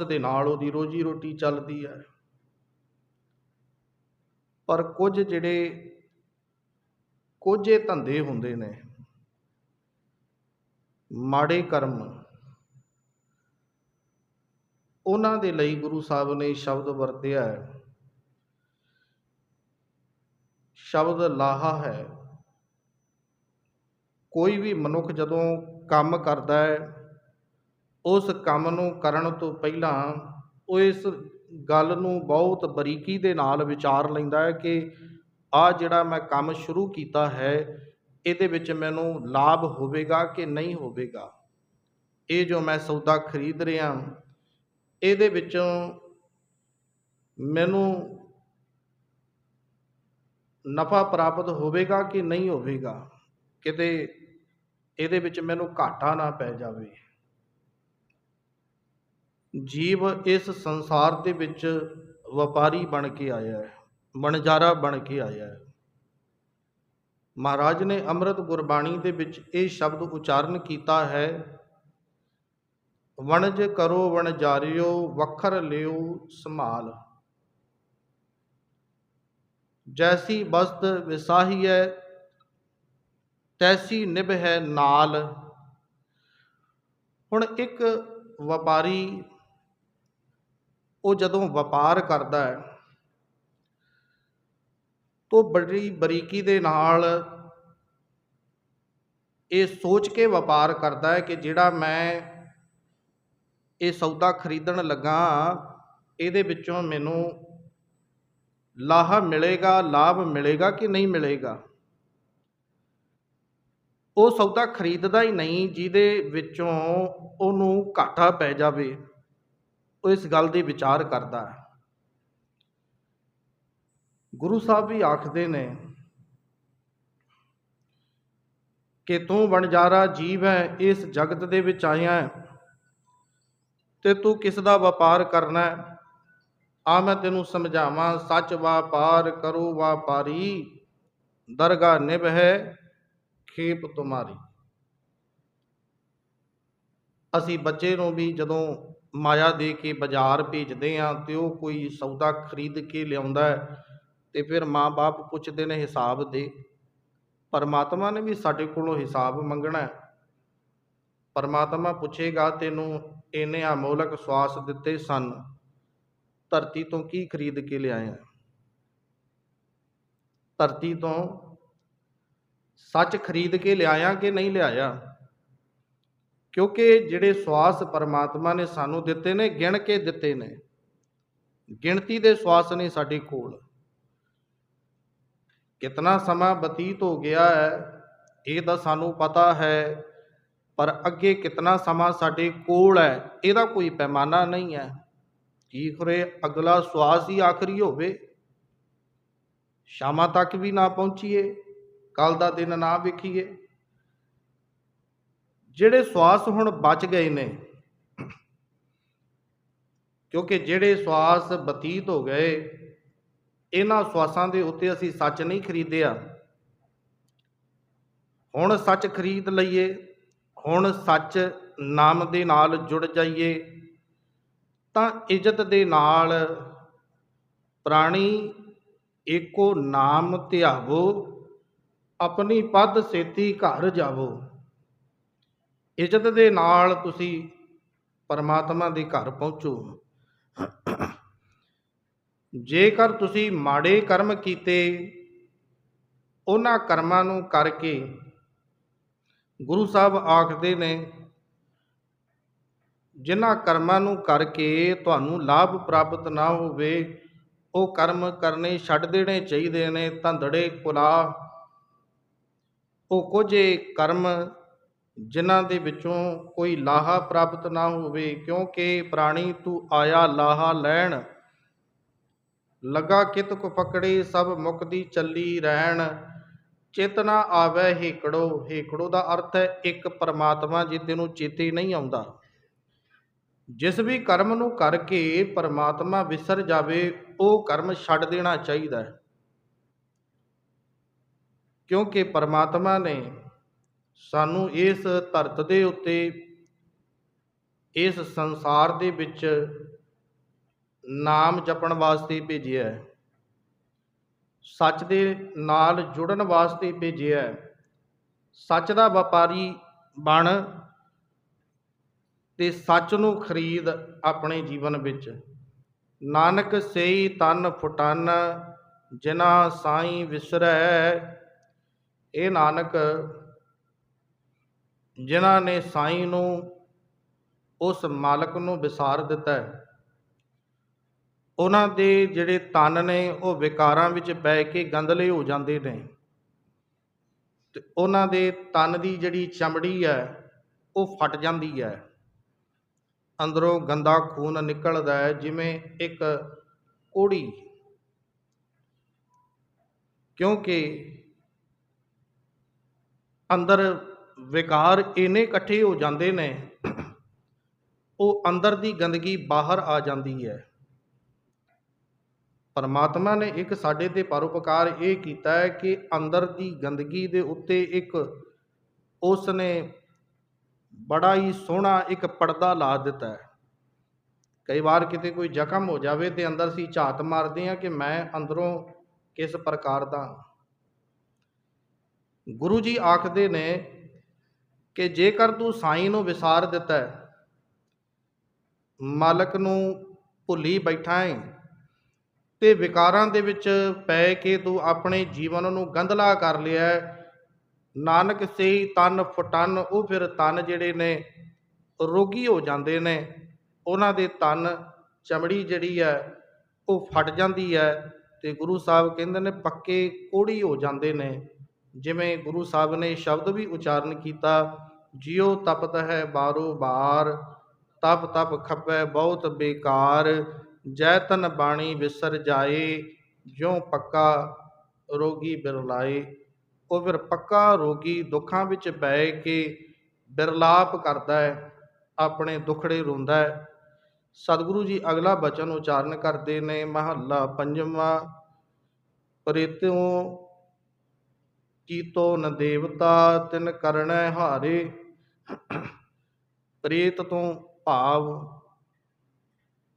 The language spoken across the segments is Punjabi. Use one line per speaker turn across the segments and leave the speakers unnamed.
ਉਸ ਦੇ ਨਾਲ ਉਹਦੀ ਰੋਜੀ ਰੋਟੀ ਚੱਲਦੀ ਹੈ। ਪਰ ਕੁਝ ਜਿਹੜੇ ਕੋਝੇ ਧੰਦੇ ਹੁੰਦੇ ਨੇ, ਮਾੜੇ ਕਰਮ, ਉਹਨਾਂ ਦੇ ਲਈ ਗੁਰੂ ਸਾਹਿਬ ਨੇ ਸ਼ਬਦ ਵਰਤਿਆ ਹੈ। ਸ਼ਬਦ ਲਾਹਾ ਹੈ। ਕੋਈ ਵੀ ਮਨੁੱਖ ਜਦੋਂ ਕੰਮ ਕਰਦਾ ਹੈ ਉਸ ਕੰਮ ਨੂੰ ਕਰਨ ਤੋਂ ਪਹਿਲਾਂ ਉਹ ਇਸ ਗੱਲ ਨੂੰ ਬਹੁਤ ਬਰੀਕੀ ਦੇ ਨਾਲ ਵਿਚਾਰ ਲੈਂਦਾ ਹੈ ਕਿ ਆ ਜਿਹੜਾ ਮੈਂ ਕੰਮ ਸ਼ੁਰੂ ਕੀਤਾ ਹੈ, ਇਹਦੇ ਵਿੱਚ ਮੈਨੂੰ ਲਾਭ ਹੋਵੇਗਾ ਕਿ ਨਹੀਂ ਹੋਵੇਗਾ? ਇਹ ਜੋ ਮੈਂ ਸੌਦਾ ਖਰੀਦ ਰਿਹਾ, ਇਹਦੇ ਵਿੱਚੋਂ ਮੈਨੂੰ ਨਫਾ ਪ੍ਰਾਪਤ ਹੋਵੇਗਾ ਕਿ ਨਹੀਂ ਹੋਵੇਗਾ? ਕਿਤੇ ਇਹਦੇ ਵਿੱਚ ਮੈਨੂੰ ਘਾਟਾ ਨਾ ਪੈ ਜਾਵੇ। ਜੀਵ ਇਸ ਸੰਸਾਰ ਦੇ ਵਿੱਚ ਵਪਾਰੀ ਬਣ ਕੇ ਆਇਆ ਹੈ ਵਣਜਾਰਾ ਬਣ ਕੇ ਆਇਆ ਹੈ। ਮਹਾਰਾਜ ਨੇ ਅੰਮ੍ਰਿਤ ਗੁਰਬਾਣੀ ਦੇ ਵਿੱਚ ਇਹ ਸ਼ਬਦ ਉਚਾਰਨ ਕੀਤਾ ਹੈ, ਵਣਜ ਕਰੋ ਵਣਜਾਰਿਓ, ਵਖਰ ਲਿਓ ਸੰਭਾਲ। ਜੈਸੀ ਬਸਤ ਹੈ ਤੈਸੀ ਨਿਭ ਹੈ ਨਾਲ। ਹੁਣ ਇੱਕ ਵਪਾਰੀ ਉਹ ਜਦੋਂ ਵਪਾਰ ਕਰਦਾ ਹੈ, ਤੋ ਬੜੀ ਬਰੀਕੀ ਦੇ ਨਾਲ ਇਹ ਸੋਚ ਕੇ ਵਪਾਰ ਕਰਦਾ ਹੈ ਕਿ ਜਿਹੜਾ ਮੈਂ ਇਹ ਸੌਦਾ ਖਰੀਦਣ ਲੱਗਾ ਇਹਦੇ ਵਿੱਚੋਂ ਮੈਨੂੰ ਲਾਹਾ ਮਿਲੇਗਾ, ਲਾਭ ਮਿਲੇਗਾ ਕਿ ਨਹੀਂ ਮਿਲੇਗਾ? ਉਹ ਸੌਦਾ ਖਰੀਦਦਾ ਹੀ ਨਹੀਂ, ਜਿਹਦੇ ਵਿੱਚੋਂ ਉਹਨੂੰ ਘਾਟਾ ਪੈ ਜਾਵੇ। ਉਹ ਇਸ ਗੱਲ ਦੀ ਵਿਚਾਰ ਕਰਦਾ ਹੈ। ਗੁਰੂ ਸਾਹਿਬ ਵੀ ਆਖਦੇ ਨੇ ਕਿ ਤੂੰ ਵਣਜਾਰਾ ਜੀਵ ਹੈ, ਇਸ ਜਗਤ ਦੇ ਵਿੱਚ ਆਇਆ ਹੈ ਤੇ ਤੂੰ ਕਿਸ ਦਾ ਵਪਾਰ ਕਰਨਾ ਹੈ? ਆ ਮੈਂ ਤੈਨੂੰ ਸਮਝਾਵਾਂ, ਸੱਚ ਵਪਾਰ ਕਰੋ ਵਪਾਰੀ ਦਰਗਾ ਨਿਭ ਹੈ, ਖੇਪ ਤੁਮਾਰੀ। ਅਸੀਂ ਬੱਚੇ ਨੂੰ ਵੀ ਜਦੋਂ ਮਾਇਆ ਦੇ ਕੇ ਬਾਜ਼ਾਰ ਭੇਜਦੇ ਆ ਤੇ ਉਹ ਕੋਈ ਸੌਦਾ ਖਰੀਦ ਕੇ ਲਿਆਉਂਦਾ ਤੇ ਫਿਰ ਮਾਂ-ਬਾਪ ਪੁੱਛਦੇ ਨੇ ਹਿਸਾਬ ਦੇ। ਪਰਮਾਤਮਾ ਨੇ ਵੀ ਸਾਡੇ ਕੋਲੋਂ ਹਿਸਾਬ ਮੰਗਣਾ ਹੈ। ਪਰਮਾਤਮਾ ਪੁੱਛੇਗਾ, ਤੈਨੂੰ ਇਹਨੇ ਅਮੋਲਕ ਸਵਾਸ ਦਿੱਤੇ ਸਨ, ਧਰਤੀ ਤੋਂ ਕੀ ਖਰੀਦ ਕੇ ਲਿਆਇਆ? ਧਰਤੀ ਤੋਂ ਸੱਚ ਖਰੀਦ ਕੇ ਲਿਆਇਆ ਕਿ ਨਹੀਂ ਲਿਆਇਆ? ਕਿਉਂਕਿ ਜਿਹੜੇ ਸਵਾਸ ਪਰਮਾਤਮਾ ਨੇ ਸਾਨੂੰ ਦਿੱਤੇ ਨੇ, ਗਿਣ ਕੇ ਦਿੱਤੇ ਨੇ। ਗਿਣਤੀ ਦੇ ਸਵਾਸ ਨੇ ਸਾਡੇ ਕੋਲ ਕਿਤਨਾ ਸਮਾਂ ਬਤੀਤ ਹੋ ਗਿਆ ਹੈ, ਇਹ ਤਾਂ ਸਾਨੂੰ ਪਤਾ ਹੈ, ਪਰ ਅੱਗੇ ਕਿਤਨਾ ਸਮਾਂ ਸਾਡੇ ਕੋਲ ਹੈ, ਇਹਦਾ ਕੋਈ ਪੈਮਾਨਾ ਨਹੀਂ ਹੈ। ਕੀ ਖਰੇ ਅਗਲਾ ਸਵਾਸ ਹੀ ਆਖਰੀ ਹੋਵੇ। ਸ਼ਾਮਾਂ ਤੱਕ ਵੀ ਨਾ ਪਹੁੰਚੀਏ ਕੱਲ ਦਾ ਦਿਨ ਨਾ ਵੇਖੀਏ। ਜਿਹੜੇ ਸਵਾਸ ਹੁਣ ਬਚ ਗਏ ਨੇ, ਕਿਉਂਕਿ ਜਿਹੜੇ ਸਵਾਸ ਬਤੀਤ ਹੋ ਗਏ, ਇਹਨਾਂ ਸਵਾਸਾਂ ਦੇ ਉੱਤੇ ਅਸੀਂ ਸੱਚ ਨਹੀਂ ਖਰੀਦਿਆ। ਹੁਣ ਸੱਚ ਖਰੀਦ ਲਈਏ, ਹੁਣ ਸੱਚ ਨਾਮ ਦੇ ਨਾਲ ਜੁੜ ਜਾਈਏ, ਤਾਂ ਇੱਜ਼ਤ ਦੇ ਨਾਲ ਪ੍ਰਾਣੀ ਏਕੋ ਨਾਮ ਧਿਆਵੋ, ਆਪਣੀ ਪਦ ਸੇਤੀ ਘਰ ਜਾਵੋ। ਇੱਜ਼ਤ ਦੇ ਨਾਲ ਤੁਸੀਂ ਪਰਮਾਤਮਾ ਦੇ ਘਰ ਪਹੁੰਚੋ। ਜੇਕਰ ਤੁਸੀਂ ਮਾੜੇ ਕਰਮ ਕੀਤੇ, ਉਹਨਾਂ ਕਰਮਾਂ ਨੂੰ ਕਰਕੇ ਗੁਰੂ ਸਾਹਿਬ ਆਖਦੇ ਨੇ, ਜਿਨ੍ਹਾਂ ਕਰਮਾਂ ਨੂੰ ਕਰਕੇ ਤੁਹਾਨੂੰ ਲਾਭ ਪ੍ਰਾਪਤ ਨਾ ਹੋਵੇ, ਉਹ ਕਰਮ ਕਰਨੇ ਛੱਡ ਦੇਣੇ ਚਾਹੀਦੇ ਨੇ, ਧੰਦੜੇ ਕੁਲਾ ਉਹ ਕੁਝ ਕਰਮ ਜਿਨ੍ਹਾਂ ਦੇ ਵਿੱਚੋਂ ਕੋਈ ਲਾਹਾ ਪ੍ਰਾਪਤ ਨਾ ਹੋਵੇ, ਕਿਉਂਕਿ ਪ੍ਰਾਣੀ ਤੂੰ ਆਇਆ ਲਾਹਾ ਲੈਣ। ਲਗਾ ਕਿਤ ਕੋ ਪਕੜੇ, ਸਭ ਮੁਕਦੀ ਚੱਲੀ ਰਹਿਣ। ਚੇਤਨਾ ਆਵੇ ਹੇਕੜੋ ਹੇਕੜੋ ਦਾ ਅਰਥ ਹੈ ਇੱਕ ਪਰਮਾਤਮਾ ਜੇ ਤੈਨੂੰ ਚੇਤੇ ਨਹੀਂ ਆਉਂਦਾ। ਜਿਸ ਵੀ ਕਰਮ ਨੂੰ ਕਰਕੇ ਪਰਮਾਤਮਾ ਵਿਸਰ ਜਾਵੇ, ਉਹ ਕਰਮ ਛੱਡ ਦੇਣਾ ਚਾਹੀਦਾ ਹੈ। ਕਿਉਂਕਿ ਪਰਮਾਤਮਾ ਨੇ ਸਾਨੂੰ ਇਸ ਧਰਤ ਦੇ ਉੱਤੇ, ਇਸ ਸੰਸਾਰ ਦੇ ਵਿੱਚ ਨਾਮ ਜਪਣ ਵਾਸਤੇ ਭੇਜਿਆ ਹੈ। ਸੱਚ ਦੇ ਨਾਲ ਜੁੜਨ ਵਾਸਤੇ ਭੇਜਿਆ ਹੈ। ਸੱਚ ਦਾ ਵਪਾਰੀ ਬਣ ਤੇ ਸੱਚ ਨੂੰ ਖਰੀਦ ਆਪਣੇ ਜੀਵਨ ਵਿੱਚ। ਨਾਨਕ ਸਈ ਤਨ ਫੁਟਨ ਜਿਨਾ ਸਾਈ ਵਿਸਰੈ ਇਹ ਨਾਨਕ ਜਿਨ੍ਹਾਂ ਨੇ ਸਾਈਂ ਨੂੰ ਉਸ ਮਾਲਕ ਨੂੰ ਵਿਸਾਰ ਦਿੱਤਾ ਹੈ। ਉਹਨਾਂ ਦੇ ਜਿਹੜੇ ਤਨ ਨੇ, ਉਹ ਵਿਕਾਰਾਂ ਵਿੱਚ ਪੈ ਕੇ ਗੰਦਲੇ ਹੋ ਜਾਂਦੇ ਨੇ। ਤੇ ਉਹਨਾਂ ਦੇ ਤਨ ਦੀ ਜਿਹੜੀ ਚਮੜੀ ਹੈ, ਉਹ ਫਟ ਜਾਂਦੀ ਹੈ। ਅੰਦਰੋਂ ਗੰਦਾ ਖੂਨ ਨਿਕਲਦਾ ਹੈ, ਜਿਵੇਂ ਇੱਕ ਕੋੜੀ ਕਿਉਂਕਿ ਅੰਦਰ ਵਿਕਾਰ ਇਨੇ ਇਕੱਠੇ ਹੋ ਜਾਂਦੇ ਨੇ, ਉਹ ਅੰਦਰ ਦੀ ਗੰਦਗੀ ਬਾਹਰ ਆ ਜਾਂਦੀ ਹੈ। ਪਰਮਾਤਮਾ ਨੇ ਇੱਕ ਸਾਡੇ ਤੇ ਪਰਉਪਕਾਰ ਇਹ ਕੀਤਾ ਹੈ ਕਿ ਅੰਦਰ ਦੀ ਗੰਦਗੀ ਦੇ ਉੱਤੇ ਇੱਕ ਉਸ ਨੇ ਬੜਾ ਹੀ ਸੋਹਣਾ ਇੱਕ ਪਰਦਾ ਲਾ ਦਿੱਤਾ ਹੈ। ਕਈ ਵਾਰ ਕਿਤੇ ਕੋਈ ਜ਼ਖਮ ਹੋ ਜਾਵੇ ਤੇ ਅੰਦਰ ਸੀ ਝਾਤ ਮਾਰਦੇ ਹਾਂ ਕਿ ਮੈਂ ਅੰਦਰੋਂ ਕਿਸ ਪ੍ਰਕਾਰ ਦਾ ਗੁਰੂ ਜੀ ਆਖਦੇ ਨੇ ਕਿ ਜੇਕਰ ਤੂੰ ਸਾਈਂ ਨੂੰ ਵਿਸਾਰ ਦਿੱਤਾ ਮਾਲਕ ਨੂੰ ਭੁੱਲੀ ਬੈਠਾ ਹੈ ਤੇ ਵਿਕਾਰਾਂ ਦੇ ਵਿੱਚ ਪੈ ਕੇ ਤੂੰ ਆਪਣੇ ਜੀਵਨ ਨੂੰ ਗੰਧਲਾ ਕਰ ਲਿਆ ਨਾਨਕ ਸਹੀ ਤਨ ਫਟਨ, ਉਹ ਫਿਰ ਤਨ ਜਿਹੜੇ ਨੇ ਰੋਗੀ ਹੋ ਜਾਂਦੇ ਨੇ, ਉਹਨਾਂ ਦੇ ਤਨ ਚਮੜੀ ਜਿਹੜੀ ਹੈ, ਉਹ ਫਟ ਜਾਂਦੀ ਹੈ ਤੇ ਗੁਰੂ ਸਾਹਿਬ ਕਹਿੰਦੇ ਨੇ ਪੱਕੇ ਕੋੜੀ ਹੋ ਜਾਂਦੇ ਨੇ। ਜਿਵੇਂ ਗੁਰੂ ਸਾਹਿਬ ਨੇ ਸ਼ਬਦ ਵੀ ਉਚਾਰਨ ਕੀਤਾ ਜਿਉ ਤਪਤ ਹੈ ਬਾਰੋ ਬਾਰ, ਤਪ ਤਪ ਖੱਪੈ ਬਹੁਤ ਬੇਕਾਰ, ਜੈ ਤਨ ਬਾਣੀ ਵਿਸਰ ਜਾਏ, ਜਿਉ ਪੱਕਾ ਰੋਗੀ ਬਿਰਲਾਏ। ਉਹ ਫਿਰ ਪੱਕਾ ਰੋਗੀ ਦੁੱਖਾਂ ਵਿੱਚ ਪੈ ਕੇ ਬਿਰਲਾਪ ਕਰਦਾ ਹੈ, ਆਪਣੇ ਦੁਖੜੇ ਰੋਂਦਾ ਹੈ। ਸਤਿਗੁਰੂ ਜੀ ਅਗਲਾ ਬਚਨ ਉਚਾਰਨ ਕਰਦੇ ਨੇ, ਮਹੱਲਾ ਪੰਜਵਾਂ ਪ੍ਰੀਤਿਓ ਕੀਤੋ ਨ ਦੇਵਤਾ ਤਿਨ ਕਰਣੈ ਹਾਰੇ? ਪ੍ਰੀਤ ਤੋਂ ਭਾਵ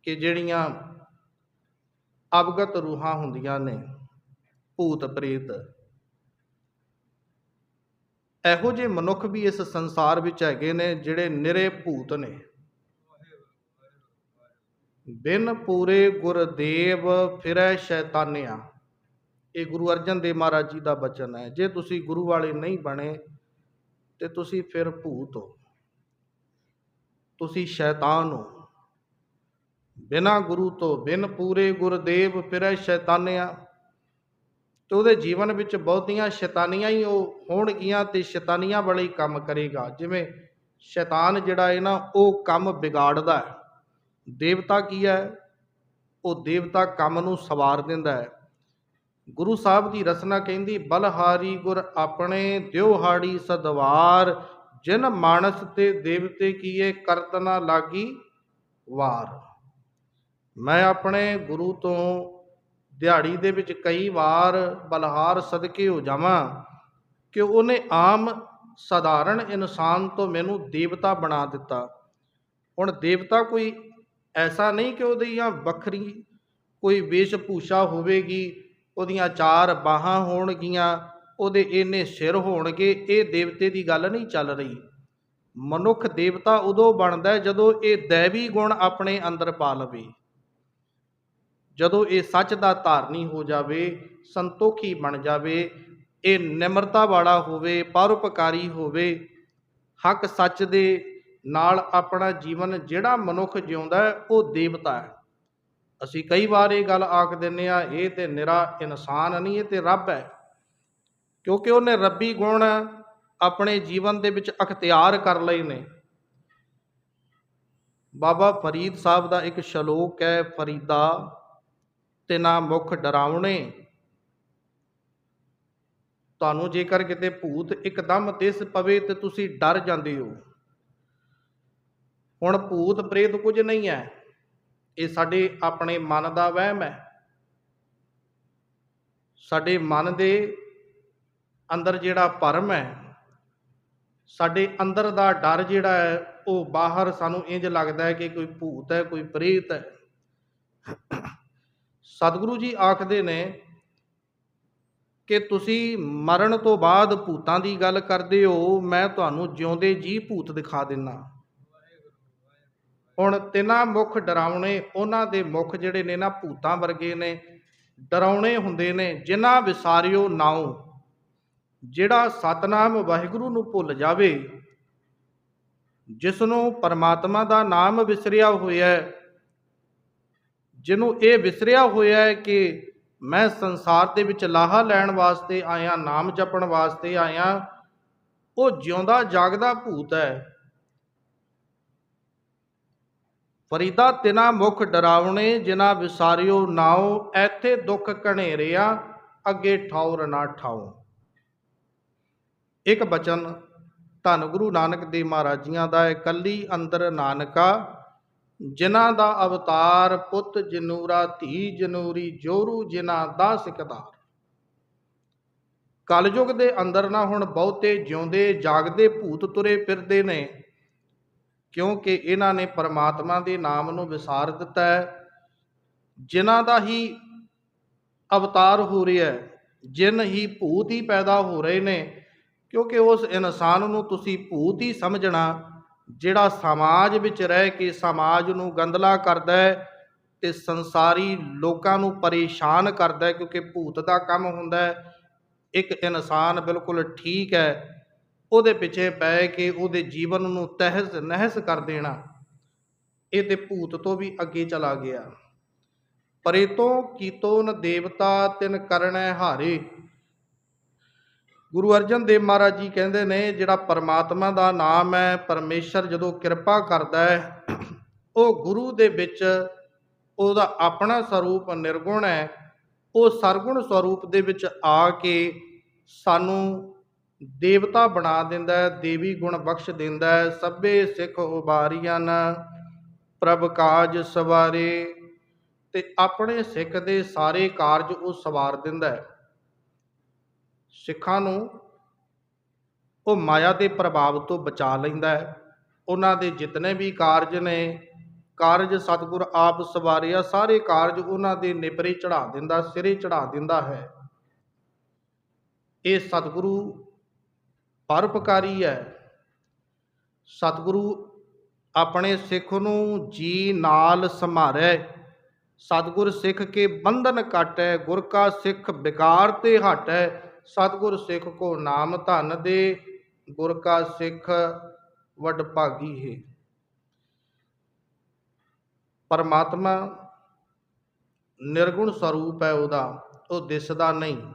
ਕਿ ਜਿਹੜੀਆਂ ਅਵਗਤ ਰੂਹਾਂ ਹੁੰਦੀਆਂ ਨੇ, ਭੂਤ ਪ੍ਰੇਤ, ਇਹੋ ਜਿਹੇ ਮਨੁੱਖ ਵੀ ਇਸ ਸੰਸਾਰ ਵਿੱਚ ਹੈਗੇ ਨੇ ਜਿਹੜੇ ਨਿਰੇ ਭੂਤ ਨੇ। ਬਿਨ ਪੂਰੇ ਗੁਰਦੇਵ ਫਿਰੈ ਸ਼ੈਤਾਨਿਆ। ਇਹ ਗੁਰੂ ਅਰਜਨ ਦੇਵ ਮਹਾਰਾਜ ਜੀ ਦਾ ਬਚਨ ਹੈ। ਜੇ ਤੁਸੀਂ ਗੁਰੂ ਵਾਲੇ ਨਹੀਂ ਬਣੇ, ਤੇ ਤੁਸੀਂ ਫਿਰ ਭੂਤ ਹੋ। ਤੁਸੀਂ ਸ਼ੈਤਾਨ ਹੋ। ਬਿਨਾ ਗੁਰੂ ਤੋਂ ਬਿਨ ਪੂਰੇ ਗੁਰਦੇਵ ਫਿਰੈ ਸ਼ੈਤਾਨਿਆ। ਤੇ ਉਹਦੇ ਜੀਵਨ ਵਿੱਚ ਬਹੁਤੀਆਂ ਸ਼ੈਤਾਨੀਆਂ ਹੀ ਉਹ ਹੋਣਗੀਆਂ ਤੇ ਸ਼ੈਤਾਨੀਆਂ ਵਾਲੇ ਕੰਮ ਕਰੇਗਾ। ਜਿਵੇਂ ਸ਼ੈਤਾਨ ਜਿਹੜਾ ਹੈ ਨਾ, ਉਹ ਕੰਮ ਵਿਗਾੜਦਾ ਹੈ। ਦੇਵਤਾ ਕੀ ਹੈ? ਉਹ ਦੇਵਤਾ ਕੰਮ ਨੂੰ ਸਵਾਰ ਦਿੰਦਾ ਹੈ। ਗੁਰੂ ਸਾਹਿਬ ਦੀ ਰਚਨਾ ਕਹਿੰਦੀ, ਬਲਹਾਰੀ ਗੁਰ ਆਪਣੇ ਦਿਉਹਾੜੀ ਸਦਵਾਰ, ਜਿਨ ਮਾਨਸ ਤੇ ਦੇਵਤੇ ਕੀਏ ਕਰਤ ਲਾਗੀ ਵਾਰ। ਮੈਂ ਆਪਣੇ ਗੁਰੂ ਤੋਂ ਦਿਹਾੜੀ ਦੇ ਵਿੱਚ ਕਈ ਵਾਰ ਬਲਹਾਰ ਸਦਕੇ ਹੋ ਜਾਵਾਂ ਕਿ ਉਹਨੇ ਆਮ ਸਾਧਾਰਨ ਇਨਸਾਨ ਤੋਂ ਮੈਨੂੰ ਦੇਵਤਾ ਬਣਾ ਦਿੱਤਾ। ਹੁਣ ਦੇਵਤਾ ਕੋਈ ਐਸਾ ਨਹੀਂ ਕਿ ਉਹਦੀਆਂ ਵੱਖਰੀ ਕੋਈ ਵੇਸ਼ ਭੂਸ਼ਾ ਹੋਵੇਗੀ ਉਹਦੀਆਂ ਚਾਰ ਬਾਹਾਂ ਹੋਣਗੀਆਂ, ਉਹਦੇ ਇੰਨੇ ਸਿਰ ਹੋਣਗੇ, ਇਹ ਦੇਵਤੇ ਦੀ ਗੱਲ ਨਹੀਂ ਚੱਲ ਰਹੀ। ਮਨੁੱਖ ਦੇਵਤਾ ਉਦੋਂ ਬਣਦਾ ਜਦੋਂ ਇਹ ਦੇਵੀ ਗੁਣ ਆਪਣੇ ਅੰਦਰ ਪਾ ਲਵੇ। ਜਦੋਂ ਇਹ ਸੱਚ ਦਾ ਧਾਰਨੀ ਹੋ ਜਾਵੇ, ਸੰਤੋਖੀ ਬਣ ਜਾਵੇ, ਇਹ ਨਿਮਰਤਾ ਵਾਲਾ ਹੋਵੇ, ਪਰਉਪਕਾਰੀ ਹੋਵੇ, ਹੱਕ ਸੱਚ ਦੇ ਨਾਲ ਆਪਣਾ ਜੀਵਨ ਜਿਹੜਾ ਮਨੁੱਖ ਜਿਉਂਦਾ ਹੈ, ਉਹ ਦੇਵਤਾ ਹੈ। ਅਸੀਂ ਕਈ ਵਾਰ ਇਹ ਗੱਲ ਆਖ ਦਿੰਨੇ ਆ ਇਹ ਤੇ ਨਿਰਾ ਇਨਸਾਨ ਨਹੀਂ, ਇਹ ਤੇ ਰੱਬ ਹੈ। ਕਿਉਂਕਿ ਉਹਨੇ ਰੱਬੀ ਗੁਣ ਆਪਣੇ ਜੀਵਨ ਦੇ ਵਿੱਚ ਅਖਤਿਆਰ ਕਰ ਲਏ ਨੇ। ਬਾਬਾ ਫਰੀਦ ਸਾਹਿਬ ਦਾ ਇੱਕ ਸ਼ਲੋਕ ਹੈ, ਫਰੀਦਾ ਤਿਨਾ ਮੁਖ ਡਰਾਉਣੇ ਤੁਹਾਨੂੰ ਜੇਕਰ ਕਿਤੇ ਭੂਤ ਇੱਕਦਮ ਦਿਸ ਪਵੇ ਤੇ ਤੁਸੀਂ ਡਰ ਜਾਂਦੇ ਹੋ। ਹੁਣ ਭੂਤ ਪ੍ਰੇਤ ਕੁਝ ਨਹੀਂ ਹੈ। ਇਹ ਸਾਡੇ ਆਪਣੇ ਮਨ ਦਾ ਵਹਿਮ ਹੈ। ਸਾਡੇ ਮਨ ਦੇ ਅੰਦਰ ਜਿਹੜਾ ਭਰਮ ਹੈ, ਸਾਡੇ ਅੰਦਰ ਦਾ ਡਰ ਜਿਹੜਾ ਹੈ, ਉਹ ਬਾਹਰ ਸਾਨੂੰ ਇੰਜ ਲੱਗਦਾ ਹੈ ਕਿ ਕੋਈ ਭੂਤ ਹੈ, ਕੋਈ ਪ੍ਰੇਤ ਹੈ। ਸਤਿਗੁਰੂ ਜੀ ਆਖਦੇ ਨੇ ਕਿ ਤੁਸੀਂ ਮਰਨ ਤੋਂ ਬਾਅਦ ਭੂਤਾਂ ਦੀ ਗੱਲ ਕਰਦੇ ਹੋ, ਮੈਂ ਤੁਹਾਨੂੰ ਜਿਉਂਦੇ ਜੀ ਭੂਤ ਦਿਖਾ ਦਿੰਨਾ। ਹੁਣ ਤਿੰਨਾਂ ਮੁਖ ਡਰਾਉਣੇ ਉਹਨਾਂ ਦੇ ਮੁਖ ਜਿਹੜੇ ਨੇ ਨਾ ਭੂਤਾਂ ਵਰਗੇ ਨੇ, ਡਰਾਉਣੇ ਹੁੰਦੇ ਨੇ ਜਿਨ੍ਹਾਂ ਵਿਸਾਰਿਓ ਨਾਉ। ਜਿਹੜਾ ਸਤਨਾਮ ਵਾਹਿਗੁਰੂ ਨੂੰ ਭੁੱਲ ਜਾਵੇ ਜਿਸ ਨੂੰ ਪਰਮਾਤਮਾ ਦਾ ਨਾਮ ਵਿਸਰਿਆ ਹੋਇਆ ਹੈ, ਜਿਹਨੂੰ ਇਹ ਵਿਸਰਿਆ ਹੋਇਆ ਹੈ ਕਿ ਮੈਂ ਸੰਸਾਰ ਦੇ ਵਿੱਚ ਲਾਹਾ ਲੈਣ ਵਾਸਤੇ ਆਇਆ, ਨਾਮ ਜਪਣ ਵਾਸਤੇ ਆਇਆ, ਉਹ ਜਿਉਂਦਾ ਜਾਗਦਾ ਭੂਤ ਹੈ। ਫਰੀਦਾ ਤਿਨਾ ਮੁਖ ਡਰਾਵਣੇ, ਜਿਨਾ ਵਿਸਾਰਿਓ ਨਾਉ, ਐਥੇ ਦੁੱਖ ਘਨੇਰਿਆ ਅੱਗੇ ਠੌਰ ਨਾ ਠਾਉ। ਇੱਕ ਬਚਨ, ਧੰਨ ਗੁਰੂ ਨਾਨਕ ਦੇਵ ਮਹਾਰਾਜੀਆਂ ਦਾ ਹੈ ਕੱਲੀ ਅੰਦਰ ਨਾਨਕਾ ਜਿਨ੍ਹਾਂ ਦਾ ਅਵਤਾਰ ਪੁੱਤ ਜਨੂਰਾ, ਧੀ ਜਨੂਰੀ, ਜੋਰੂ ਜਿਨ੍ਹਾਂ ਦਾ ਸਿਕਦਾਰ। ਕਲਯੁਗ ਦੇ ਅੰਦਰ ਨਾ ਹੁਣ ਬਹੁਤੇ ਜਿਉਂਦੇ, ਜਾਗਦੇ, ਭੂਤ ਤੁਰੇ ਫਿਰਦੇ ਨੇ। ਕਿਉਂਕਿ ਇਹਨਾਂ ਨੇ ਪਰਮਾਤਮਾ ਦੇ ਨਾਮ ਨੂੰ ਵਿਸਾਰ ਦਿੱਤਾ ਹੈ, ਜਿਨ੍ਹਾਂ ਦਾ ਹੀ ਅਵਤਾਰ ਹੋ ਰਿਹਾ ਹੈ, ਜਿਨ ਹੀ ਭੂਤ ਹੀ ਪੈਦਾ ਹੋ ਰਹੇ ਨੇ, ਕਿਉਂਕਿ ਉਸ ਇਨਸਾਨ ਨੂੰ ਤੁਸੀਂ ਭੂਤ ਹੀ ਸਮਝਣਾ, ਜਿਹੜਾ ਸਮਾਜ ਵਿੱਚ ਰਹਿ ਕੇ ਸਮਾਜ ਨੂੰ ਗੰਦਲਾ ਕਰਦਾ ਹੈ ਤੇ ਸੰਸਾਰੀ ਲੋਕਾਂ ਨੂੰ ਪਰੇਸ਼ਾਨ ਕਰਦਾ ਹੈ, ਕਿਉਂਕਿ ਭੂਤ ਦਾ ਕੰਮ ਹੁੰਦਾ ਹੈ। ਇੱਕ ਇਨਸਾਨ ਬਿਲਕੁਲ ਠੀਕ ਹੈ ਉਹਦੇ ਪਿੱਛੇ ਪੈ ਕੇ ਉਹਦੇ ਜੀਵਨ ਨੂੰ ਤਹਿਸ ਨਹਿਸ ਕਰ ਦੇਣਾ, ਇਹ ਤੇ ਭੂਤ ਤੋਂ ਵੀ ਅੱਗੇ ਚਲਾ ਗਿਆ। ਪਰੇਤੋਂ ਕੀਤੋ ਨ ਦੇਵਤਾ ਤਿਨ ਕਰਨੈ ਹਾਰੇ। ਗੁਰੂ ਅਰਜਨ ਦੇਵ ਮਹਾਰਾਜ ਜੀ ਕਹਿੰਦੇ ਨੇ, ਜਿਹੜਾ ਪਰਮਾਤਮਾ ਦਾ ਨਾਮ ਹੈ, ਪਰਮੇਸ਼ਰ ਜਦੋਂ ਕਿਰਪਾ ਕਰਦਾ ਹੈ, ਉਹ ਗੁਰੂ ਦੇ ਵਿੱਚ ਉਹਦਾ ਆਪਣਾ ਸਰੂਪ ਨਿਰਗੁਣ ਹੈ। ਉਹ ਸਰਗੁਣ ਸਰੂਪ ਦੇ ਵਿੱਚ ਆ ਕੇ ਸਾਨੂੰ ਦੇਵਤਾ ਬਣਾ ਦਿੰਦਾ ਹੈ, ਦੇਵੀ ਗੁਣ ਬਖਸ਼ ਦਿੰਦਾ ਹੈ, ਸਭੇ ਸਿੱਖ ਉਬਾਰੀਆਂ ਪ੍ਰਭ ਕਾਜ ਸਵਾਰੇ। ਤੇ ਆਪਣੇ ਸਿੱਖ ਦੇ ਸਾਰੇ ਕਾਰਜ ਉਹ ਸਵਾਰ ਦਿੰਦਾ ਹੈ। ਸਿੱਖਾਂ ਨੂੰ ਉਹ ਮਾਇਆ ਦੇ ਪ੍ਰਭਾਵ ਤੋਂ ਬਚਾ ਲੈਂਦਾ ਹੈ। ਉਹਨਾਂ ਦੇ ਜਿਤਨੇ ਵੀ ਕਾਰਜ ਨੇ, ਕਾਰਜ ਸਤਿਗੁਰ ਆਪ ਸਵਾਰਿਆ, ਸਾਰੇ ਕਾਰਜ ਉਹਨਾਂ ਦੇ ਨਿਪਰੇ ਚੜਾ ਦਿੰਦਾ, ਸਿਰੇ ਚੜਾ ਦਿੰਦਾ ਹੈ। ਇਹ ਸਤਿਗੁਰੂ ਪਰਉਪਕਾਰੀ ਹੈ। ਸਤਿਗੁਰੂ ਆਪਣੇ ਸਿੱਖ ਨੂੰ ਜੀ ਨਾਲ ਸੰਭਾਰੈ ਸਤਿਗੁਰ ਸਿੱਖ ਕੇ ਬੰਧਨ ਕਾਟੈ, ਗੁਰ ਕਾ ਸਿੱਖ ਵਿਕਾਰ ਤੇ ਹਟੈ। ਸਤਿਗੁਰ ਸਿੱਖ ਕੋ ਨਾਮ ਧਨ ਦੇ, ਗੁਰ ਕਾ ਸਿੱਖ ਵਡ ਭਾਗੀ ਹੈ। ਪਰਮਾਤਮਾ ਨਿਰਗੁਣ ਸਰੂਪ ਹੈ ਉਹਦਾ, ਉਹ ਦਿਸਦਾ ਨਹੀਂ।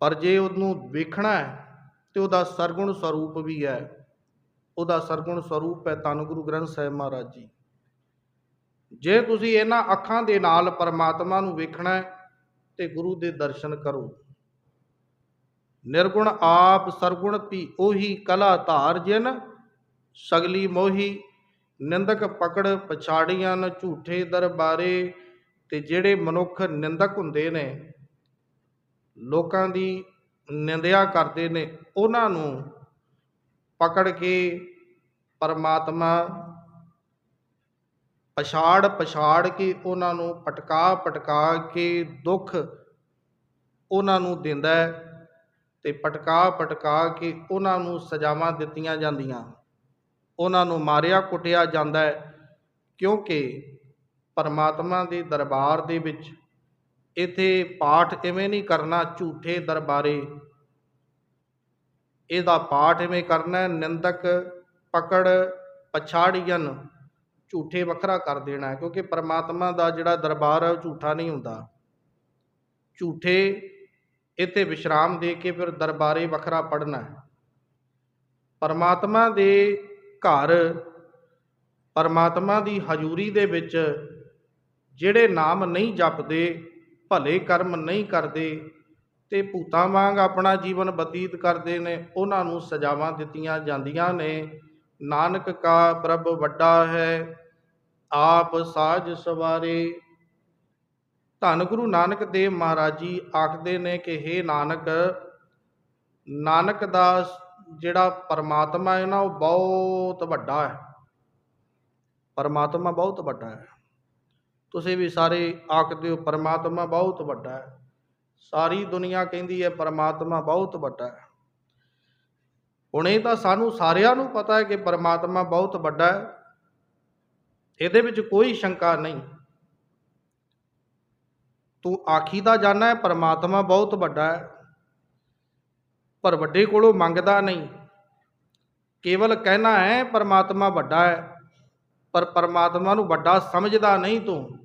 ਪਰ ਜੇ ਉਹਨੂੰ ਵੇਖਣਾ ਹੈ ਤੇ ਉਹਦਾ ਸਰਗੁਣ ਸਰੂਪ ਵੀ ਹੈ। ਉਹਦਾ ਸਰਗੁਣ ਸਰੂਪ ਹੈ ਤਨ ਗੁਰੂ ਗ੍ਰੰਥ ਸਾਹਿਬ ਮਹਾਰਾਜ ਜੀ। ਜੇ ਤੁਸੀਂ ਇਹਨਾਂ ਅੱਖਾਂ ਦੇ ਨਾਲ ਪਰਮਾਤਮਾ ਨੂੰ ਵੇਖਣਾ ਹੈ, ਤੇ ਗੁਰੂ ਦੇ ਦਰਸ਼ਨ ਕਰੋ। ਨਿਰਗੁਣ ਆਪ ਸਰਗੁਣ ਪੀ ਉਹੀ ਕਲਾ ਧਾਰ ਜਿਨ, ਸਗਲੀ ਮੋਹੀ ਨਿੰਦਕ ਪਕੜ ਪਛਾੜੀਆਂ ਨ ਝੂਠੇ ਦਰਬਾਰੇ, ਤੇ ਜਿਹੜੇ ਮਨੁੱਖ ਨਿੰਦਕ ਹੁੰਦੇ ਨੇ, ਲੋਕਾਂ ਦੀ ਨਿੰਦਿਆ ਕਰਦੇ ਨੇ, ਉਹਨਾਂ ਨੂੰ ਪਕੜ ਕੇ ਪਰਮਾਤਮਾ ਪਛਾੜ ਪਛਾੜ ਕੇ ਉਹਨਾਂ ਨੂੰ ਪਟਕਾ ਪਟਕਾ ਕੇ ਦੁੱਖ ਉਹਨਾਂ ਨੂੰ ਦਿੰਦਾ ਹੈ ਤੇ ਪਟਕਾ ਪਟਕਾ ਕੇ ਉਹਨਾਂ ਨੂੰ ਸਜ਼ਾਵਾਂ ਦਿੱਤੀਆਂ ਜਾਂਦੀਆਂ। ਉਹਨਾਂ ਨੂੰ ਮਾਰਿਆ ਕੁੱਟਿਆ ਜਾਂਦਾ ਹੈ ਕਿਉਂਕਿ ਪਰਮਾਤਮਾ ਦੇ ਦਰਬਾਰ ਦੇ ਵਿੱਚ ਇਥੇ ਪਾਠ ਇਵੇਂ ਨਹੀਂ ਕਰਨਾ ਝੂਠੇ ਦਰਬਾਰੇ। ਇਹਦਾ ਪਾਠ ਇਵੇਂ ਕਰਨਾ ਨਿੰਦਕ, ਪਕੜ ਪਛਾੜੀਆਂ ਝੂਠੇ ਵੱਖਰਾ ਕਰ ਦੇਣਾ ਕਿਉਂਕਿ ਪਰਮਾਤਮਾ ਦਾ ਜਿਹੜਾ ਦਰਬਾਰ ਹੈ ਉਹ ਝੂਠਾ ਨਹੀਂ ਹੁੰਦਾ। ਝੂਠੇ ਇੱਥੇ ਵਿਸ਼ਰਾਮ ਦੇ ਕੇ ਫਿਰ ਦਰਬਾਰੇ ਵੱਖਰਾ ਪੜਨਾ ਪਰਮਾਤਮਾ ਦੇ ਘਰ, ਪਰਮਾਤਮਾ ਦੀ ਹਜ਼ੂਰੀ ਦੇ ਵਿੱਚ ਜਿਹੜੇ ਨਾਮ ਨਹੀਂ ਜਪਦੇ ਭਲੇ ਕਰਮ ਨਹੀਂ ਕਰਦੇ ਤੇ ਭੂਤਾਂ ਵਾਂਗ ਆਪਣਾ ਜੀਵਨ ਬਤੀਤ ਕਰਦੇ ਨੇ, ਉਹਨਾਂ ਨੂੰ ਸਜ਼ਾਵਾਂ ਦਿੱਤੀਆਂ ਜਾਂਦੀਆਂ ਨੇ। ਨਾਨਕ ਕਾ ਪ੍ਰਭ ਵੱਡਾ ਹੈ, ਆਪ ਸਾਜ ਸਵਾਰੇ। ਧੰਨ ਗੁਰੂ ਨਾਨਕ ਦੇਵ ਮਹਾਰਾਜ ਜੀ ਆਖਦੇ ਨੇ ਕਿ हे ਨਾਨਕ ਨਾਨਕ ਦਾ ਜਿਹੜਾ ਪਰਮਾਤਮਾ ਹੈ ਨਾ, ਉਹ ਬਹੁਤ ਵੱਡਾ ਹੈ। ਪਰਮਾਤਮਾ ਬਹੁਤ ਵੱਡਾ ਹੈ। ਤੁਸੀਂ ਵੀ ਸਾਰੇ ਆਖਦੇ ਹੋ ਪਰਮਾਤਮਾ ਬਹੁਤ ਵੱਡਾ ਹੈ। ਸਾਰੀ ਦੁਨੀਆ ਕਹਿੰਦੀ ਹੈ, ਪਰਮਾਤਮਾ ਬਹੁਤ ਵੱਡਾ ਹੈ। ਹੁਣੇ ਤਾਂ ਸਾਨੂੰ ਸਾਰਿਆਂ ਨੂੰ ਪਤਾ ਹੈ ਕਿ ਪਰਮਾਤਮਾ ਬਹੁਤ ਵੱਡਾ ਹੈ। ਇਹਦੇ ਵਿੱਚ ਕੋਈ ਸ਼ੰਕਾ ਨਹੀਂ। ਤੂੰ ਆਖੀ ਦਾ ਜਾਣਾ ਹੈ, ਪਰਮਾਤਮਾ ਬਹੁਤ ਵੱਡਾ ਹੈ। ਪਰ ਵੱਡੇ ਕੋਲੋਂ ਮੰਗਦਾ ਨਹੀਂ। ਕੇਵਲ ਕਹਿਣਾ ਹੈ, ਪਰਮਾਤਮਾ ਵੱਡਾ ਹੈ। ਪਰ ਪਰਮਾਤਮਾ ਨੂੰ ਵੱਡਾ ਸਮਝਦਾ ਨਹੀਂ ਤੂੰ।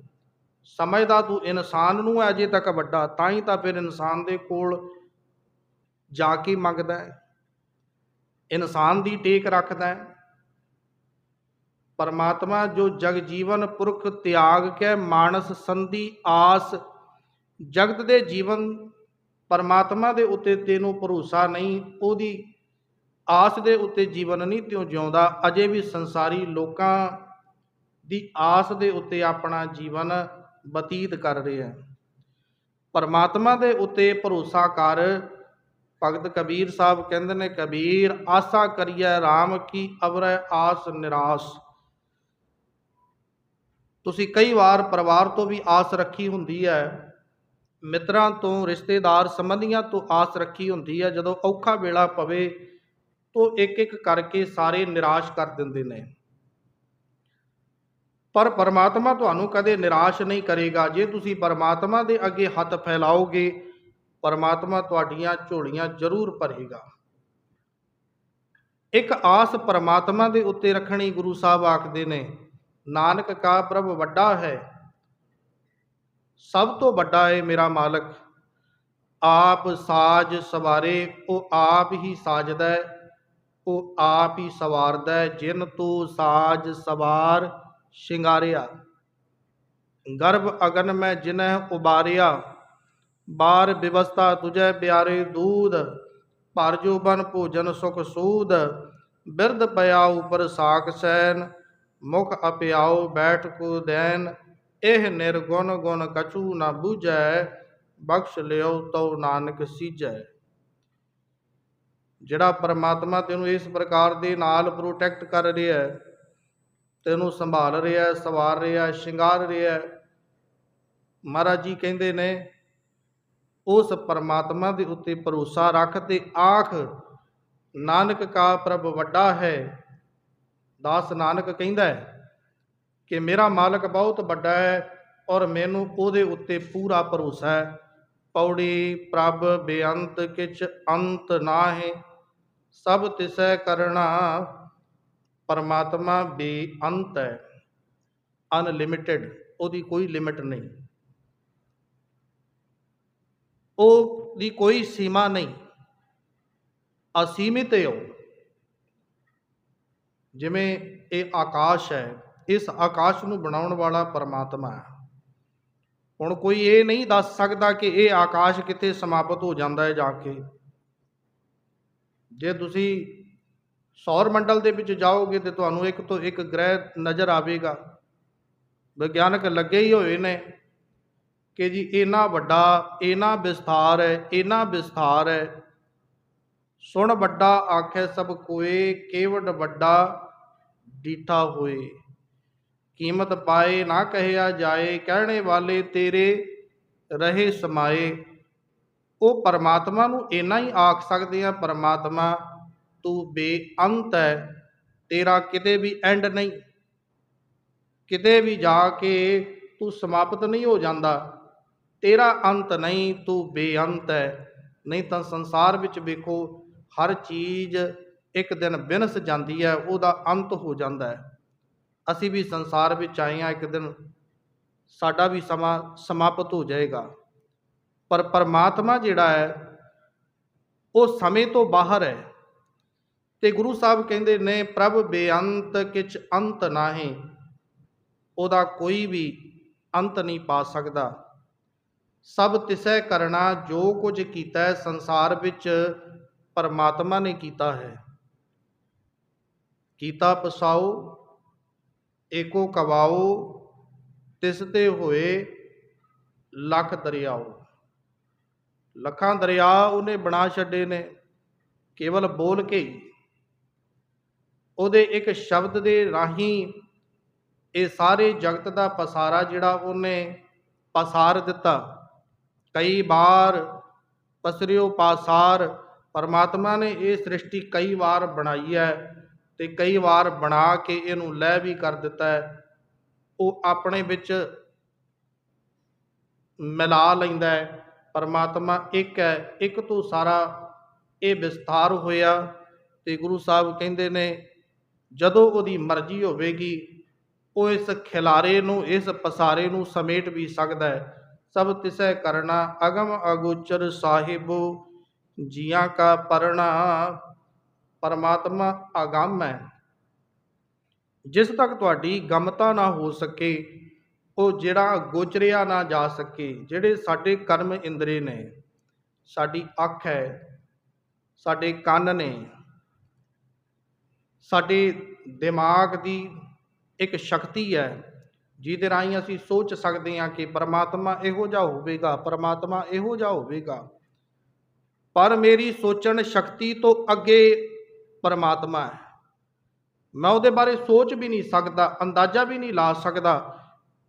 ਸਮਝਦਾ ਤੂੰ ਇਨਸਾਨ ਨੂੰ ਹੈ ਅਜੇ ਤੱਕ ਵੱਡਾ, ਤਾਂ ਹੀ ਤਾਂ ਫਿਰ ਇਨਸਾਨ ਦੇ ਕੋਲ ਜਾ ਕੇ ਮੰਗਦਾ ਹੈ। ਇਨਸਾਨ ਦੀ ਟੇਕ ਰੱਖਦਾ ਹੈ। ਪਰਮਾਤਮਾ ਜੋ ਜਗ ਜੀਵਨ ਪੁਰਖ ਤਿਆਗ ਕੇ ਮਾਨਸ ਸੰਧੀ ਆਸ ਜਗਤ ਦੇ ਜੀਵਨ ਪਰਮਾਤਮਾ ਦੇ ਉੱਤੇ ਤੈਨੂੰ ਭਰੋਸਾ ਨਹੀਂ, ਉਹਦੀ ਆਸ ਦੇ ਉੱਤੇ ਜੀਵਨ ਨਹੀਂ, ਤਿਉ ਜਿਉਂਦਾ, ਅਜੇ ਵੀ ਸੰਸਾਰੀ ਲੋਕਾਂ ਦੀ ਆਸ ਦੇ ਉੱਤੇ ਆਪਣਾ ਜੀਵਨ ਬਤੀਤ ਕਰ ਰਿਹਾ ਹੈ। ਪਰਮਾਤਮਾ ਦੇ ਉੱਤੇ ਭਰੋਸਾ ਕਰ, ਭਗਤ ਕਬੀਰ ਸਾਹਿਬ ਕਹਿੰਦੇ ਨੇ, ਕਬੀਰ, ਆਸਾ ਕਰੀਐ RAM ਕੀ ਅਵਰੈ ਆਸ ਨਿਰਾਸ਼। ਤੁਸੀਂ ਕਈ ਵਾਰ ਪਰਿਵਾਰ ਤੋਂ ਵੀ ਆਸ ਰੱਖੀ ਹੁੰਦੀ ਹੈ। ਮਿੱਤਰਾਂ ਤੋਂ, ਰਿਸ਼ਤੇਦਾਰ ਸੰਬੰਧੀਆਂ ਤੋਂ ਆਸ ਰੱਖੀ ਹੁੰਦੀ ਹੈ। ਜਦੋਂ ਔਖਾ ਵੇਲਾ ਪਵੇ, ਤੋਂ ਇੱਕ ਇੱਕ ਕਰਕੇ ਸਾਰੇ ਨਿਰਾਸ਼ ਕਰ ਦਿੰਦੇ ਨੇ। ਪਰ ਪਰਮਾਤਮਾ ਤੁਹਾਨੂੰ ਕਦੇ ਨਿਰਾਸ਼ ਨਹੀਂ ਕਰੇਗਾ। ਜੇ ਤੁਸੀਂ ਪਰਮਾਤਮਾ ਦੇ ਅੱਗੇ ਹੱਥ ਫੈਲਾਓਗੇ, ਪਰਮਾਤਮਾ ਤੁਹਾਡੀਆਂ ਝੋਲੀਆਂ ਜ਼ਰੂਰ ਭਰੇਗਾ। ਇੱਕ ਆਸ ਪਰਮਾਤਮਾ ਦੇ ਉੱਤੇ ਰੱਖਣੀ ਗੁਰੂ ਸਾਹਿਬ ਆਖਦੇ ਨੇ, ਨਾਨਕ ਕਾ ਪ੍ਰਭ ਵੱਡਾ ਹੈ, ਸਭ ਤੋਂ ਵੱਡਾ ਹੈ ਮੇਰਾ ਮਾਲਕ। ਆਪ ਸਾਜ ਸਵਾਰੇ, ਉਹ ਆਪ ਹੀ ਸਾਜਦਾ ਹੈ ਉਹ ਆਪ ਹੀ ਸਵਾਰਦਾ ਹੈ ਜਿਨ ਤੂੰ ਸਾਜ ਸਵਾਰ ਸ਼ਿੰਗਾਰਿਆ। ਗਰਭ ਅਗਨ ਮੈਂ ਜਿਨਹ ਉਬਾਰਿਆ, ਬਾਰ ਵਿਵਸਥਾ ਤੁਝੈ ਪਿਆਰੇ ਦੂਧ, ਭਰ ਜੋ ਬਨ ਭੋਜਨ ਸੁਖ ਸੂਦ, ਬਿਰਧ ਪਿਆ ਉਪਰ ਸਾਖ ਸੈਨ, ਮੁਖ ਅਪਿਆਉ ਬੈਠ ਕੋ ਦੈਨ, ਇਹ ਨਿਰਗੁਣ ਗੁਣ ਕਛੂ ਨਾ ਬੂਝੈ, ਬਖਸ਼ ਲਿਓ ਤਉ ਨਾਨਕ ਸੀਜੈ ਜਿਹੜਾ ਪਰਮਾਤਮਾ ਤੈਨੂੰ ਇਸ ਪ੍ਰਕਾਰ ਦੇ ਨਾਲ ਪ੍ਰੋਟੈਕਟ ਕਰ ਰਿਹਾ ਹੈ ਤੈਨੂੰ ਸੰਭਾਲ ਰਿਹਾ, ਸਵਾਰ ਰਿਹਾ, ਸ਼ਿੰਗਾਰ ਰਿਹਾ। ਮਹਾਰਾਜ ਜੀ ਕਹਿੰਦੇ ਨੇ, ਉਸ ਪਰਮਾਤਮਾ ਦੇ ਉੱਤੇ ਭਰੋਸਾ ਰੱਖ ਤੇ ਆਖ, ਨਾਨਕ ਕਾ ਪ੍ਰਭ ਵੱਡਾ ਹੈ। ਦਾਸ ਨਾਨਕ ਕਹਿੰਦਾ ਹੈ ਕਿ ਮੇਰਾ ਮਾਲਕ ਬਹੁਤ ਵੱਡਾ ਹੈ ਔਰ ਮੈਨੂੰ ਉਹਦੇ ਉੱਤੇ ਪੂਰਾ ਭਰੋਸਾ ਹੈ। ਪੌੜੀ, ਪ੍ਰਭ, ਬੇਅੰਤ ਕਿਛ ਅੰਤ ਨਾ ਹੈ ਸਭ ਤਿਸੈ ਕਰਣਾ। ਪਰਮਾਤਮਾ ਬੇਅੰਤ ਹੈ ਅਨਲਿਮਿਟਿਡ ਉਹਦੀ ਕੋਈ ਲਿਮਿਟ ਨਹੀਂ। ਉਹ ਦੀ ਕੋਈ ਸੀਮਾ ਨਹੀਂ। ਅਸੀਮਿਤ ਹੈ ਉਹ। ਜਿਵੇਂ ਇਹ ਆਕਾਸ਼ ਹੈ, ਇਸ ਆਕਾਸ਼ ਨੂੰ ਬਣਾਉਣ ਵਾਲਾ ਪਰਮਾਤਮਾ ਹੈ। ਹੁਣ ਕੋਈ ਇਹ ਨਹੀਂ ਦੱਸ ਸਕਦਾ ਕਿ ਇਹ ਆਕਾਸ਼ ਕਿੱਥੇ ਸਮਾਪਤ ਹੋ ਜਾਂਦਾ ਹੈ ਜਾ ਕੇ। ਜੇ ਤੁਸੀਂ ਸੌਰ ਮੰਡਲ ਦੇ ਵਿੱਚ ਜਾਓਗੇ ਤੇ ਤੁਹਾਨੂੰ ਇੱਕ ਤੋਂ ਇੱਕ ਗ੍ਰਹਿ ਨਜ਼ਰ ਆਵੇਗਾ। ਵਿਗਿਆਨਕ ਲੱਗੇ ਹੀ ਹੋਏ ਨੇ ਕਿ ਜੀ ਇੰਨਾ ਵੱਡਾ, ਇੰਨਾ ਵਿਸਥਾਰ ਹੈ, ਇੰਨਾ ਵਿਸਥਾਰ ਹੈ। ਸੁਣ ਵੱਡਾ ਆਖੇ ਸਭ ਕੋਏ ਕੇਵਡ ਵੱਡਾ ਡੀਠਾ ਹੋਏ। ਕੀਮਤ ਪਾਏ ਨਾ ਕਹਿਆ ਜਾਏ, ਕਹਿਣੇ ਵਾਲੇ ਤੇਰੇ ਰਹੇ ਸਮਾਏ। ਉਹ ਪਰਮਾਤਮਾ ਨੂੰ ਇੰਨਾ ਹੀ ਆਖ ਸਕਦੇ ਆ, ਪਰਮਾਤਮਾ ਤੂੰ ਬੇਅੰਤ ਹੈ, ਤੇਰਾ ਕਿਤੇ ਵੀ ਐਂਡ ਨਹੀਂ। ਕਿਤੇ ਵੀ ਜਾ ਕੇ ਤੂੰ ਸਮਾਪਤ ਨਹੀਂ ਹੋ ਜਾਂਦਾ। ਤੇਰਾ ਅੰਤ ਨਹੀਂ, ਤੂੰ ਬੇਅੰਤ ਹੈ। ਨਹੀਂ ਤਾਂ ਸੰਸਾਰ ਵਿੱਚ ਵੇਖੋ, ਹਰ ਚੀਜ਼ ਇੱਕ ਦਿਨ ਬਿਨਸ ਜਾਂਦੀ ਹੈ, ਉਹਦਾ ਅੰਤ ਹੋ ਜਾਂਦਾ ਹੈ। ਅਸੀਂ ਵੀ ਸੰਸਾਰ ਵਿੱਚ ਆਏ ਹਾਂ, ਇੱਕ ਦਿਨ ਸਾਡਾ ਵੀ ਸਮਾਂ ਸਮਾਪਤ ਹੋ ਜਾਏਗਾ। ਪਰ ਪਰਮਾਤਮਾ ਜਿਹੜਾ ਹੈ, ਉਹ ਸਮੇਂ ਤੋਂ ਬਾਹਰ ਹੈ। ਤੇ ਗੁਰੂ ਸਾਹਿਬ ਕਹਿੰਦੇ ਨੇ, ਪ੍ਰਭ, ਬੇਅੰਤ ਕਿਛ ਅੰਤ ਨਾਹੀ। ਉਹਦਾ ਕੋਈ ਵੀ ਅੰਤ ਨਹੀਂ ਪਾ ਸਕਦਾ। ਸਭ ਤਿਸੈ ਕਰਨਾ ਜੋ ਕੁਝ ਕੀਤਾ ਹੈ, ਸੰਸਾਰ ਵਿੱਚ ਪਰਮਾਤਮਾ ਨੇ ਕੀਤਾ ਹੈ। ਕੀਤਾ ਪਸਾਓ, ਏਕੋ ਕਵਾਓ, ਤਿਸ ਤੇ ਹੋਏ ਲੱਖ ਦਰਿਆਓ। ਲੱਖਾਂ ਦਰਿਆ ਉਹਨੇ ਬਣਾ ਛੱਡੇ ਨੇ, ਕੇਵਲ ਬੋਲ ਕੇ ਹੀ। ਉਹਦੇ ਇੱਕ ਸ਼ਬਦ ਦੇ ਰਾਹੀਂ ਇਹ ਸਾਰੇ ਜਗਤ ਦਾ ਪਸਾਰਾ ਜਿਹੜਾ ਉਹਨੇ ਪਸਾਰ ਦਿੱਤਾ। ਕਈ ਵਾਰ ਪਸਰਿਓ ਪਾਸਾਰ, ਪਰਮਾਤਮਾ ਨੇ ਇਹ ਸ੍ਰਿਸ਼ਟੀ ਕਈ ਵਾਰ ਬਣਾਈ ਹੈ ਤੇ ਕਈ ਵਾਰ ਬਣਾ ਕੇ ਇਹਨੂੰ ਲੈ ਵੀ ਕਰ ਦਿੱਤਾ ਹੈ। ਉਹ ਆਪਣੇ ਵਿੱਚ ਮਿਲਾ ਲੈਂਦਾ ਹੈ। ਪਰਮਾਤਮਾ ਇੱਕ ਹੈ, ਇੱਕ ਤੋਂ ਸਾਰਾ ਇਹ ਵਿਸਥਾਰ ਹੋਇਆ ਤੇ ਗੁਰੂ ਸਾਹਿਬ ਕਹਿੰਦੇ ਨੇ ਜਦੋਂ ਉਹਦੀ ਮਰਜ਼ੀ ਹੋਵੇਗੀ, ਉਹ ਇਸ ਖਿਲਾਰੇ ਨੂੰ, ਇਸ ਪਸਾਰੇ ਨੂੰ ਸਮੇਟ ਵੀ ਸਕਦਾ ਹੈ। ਸਭ ਤਿਸੈ ਕਰਨਾ ਅਗਮ ਅਗੋਚਰ ਸਾਹਿਬੋ, ਜੀਆਂ ਕਾ ਪਰਣਾ ਪਰਮਾਤਮਾ ਅਗੰਮ ਹੈ। ਜਿਸ ਤੱਕ ਤੁਹਾਡੀ ਗਮਤਾ ਨਾ ਹੋ ਸਕੇ, ਉਹ ਜਿਹੜਾ ਗੋਚਰਿਆ ਨਾ ਜਾ ਸਕੇ, ਜਿਹੜੇ ਸਾਡੇ ਕਰਮ ਇੰਦਰੀ ਨੇ, ਸਾਡੀ ਅੱਖ ਹੈ, ਸਾਡੇ ਕੰਨ ਨੇ ਸਾਡੇ ਦਿਮਾਗ ਦੀ ਇੱਕ ਸ਼ਕਤੀ ਹੈ, ਜਿਹਦੇ ਰਾਹੀਂ ਅਸੀਂ ਸੋਚ ਸਕਦੇ ਹਾਂ ਕਿ ਪਰਮਾਤਮਾ ਇਹੋ ਜਿਹਾ ਹੋਵੇਗਾ, ਪਰਮਾਤਮਾ ਇਹੋ ਜਿਹਾ ਹੋਵੇਗਾ। ਪਰ ਮੇਰੀ ਸੋਚਣ ਸ਼ਕਤੀ ਤੋਂ ਅੱਗੇ ਪਰਮਾਤਮਾ ਹੈ। ਮੈਂ ਉਹਦੇ ਬਾਰੇ ਸੋਚ ਵੀ ਨਹੀਂ ਸਕਦਾ, ਅੰਦਾਜ਼ਾ ਵੀ ਨਹੀਂ ਲਾ ਸਕਦਾ।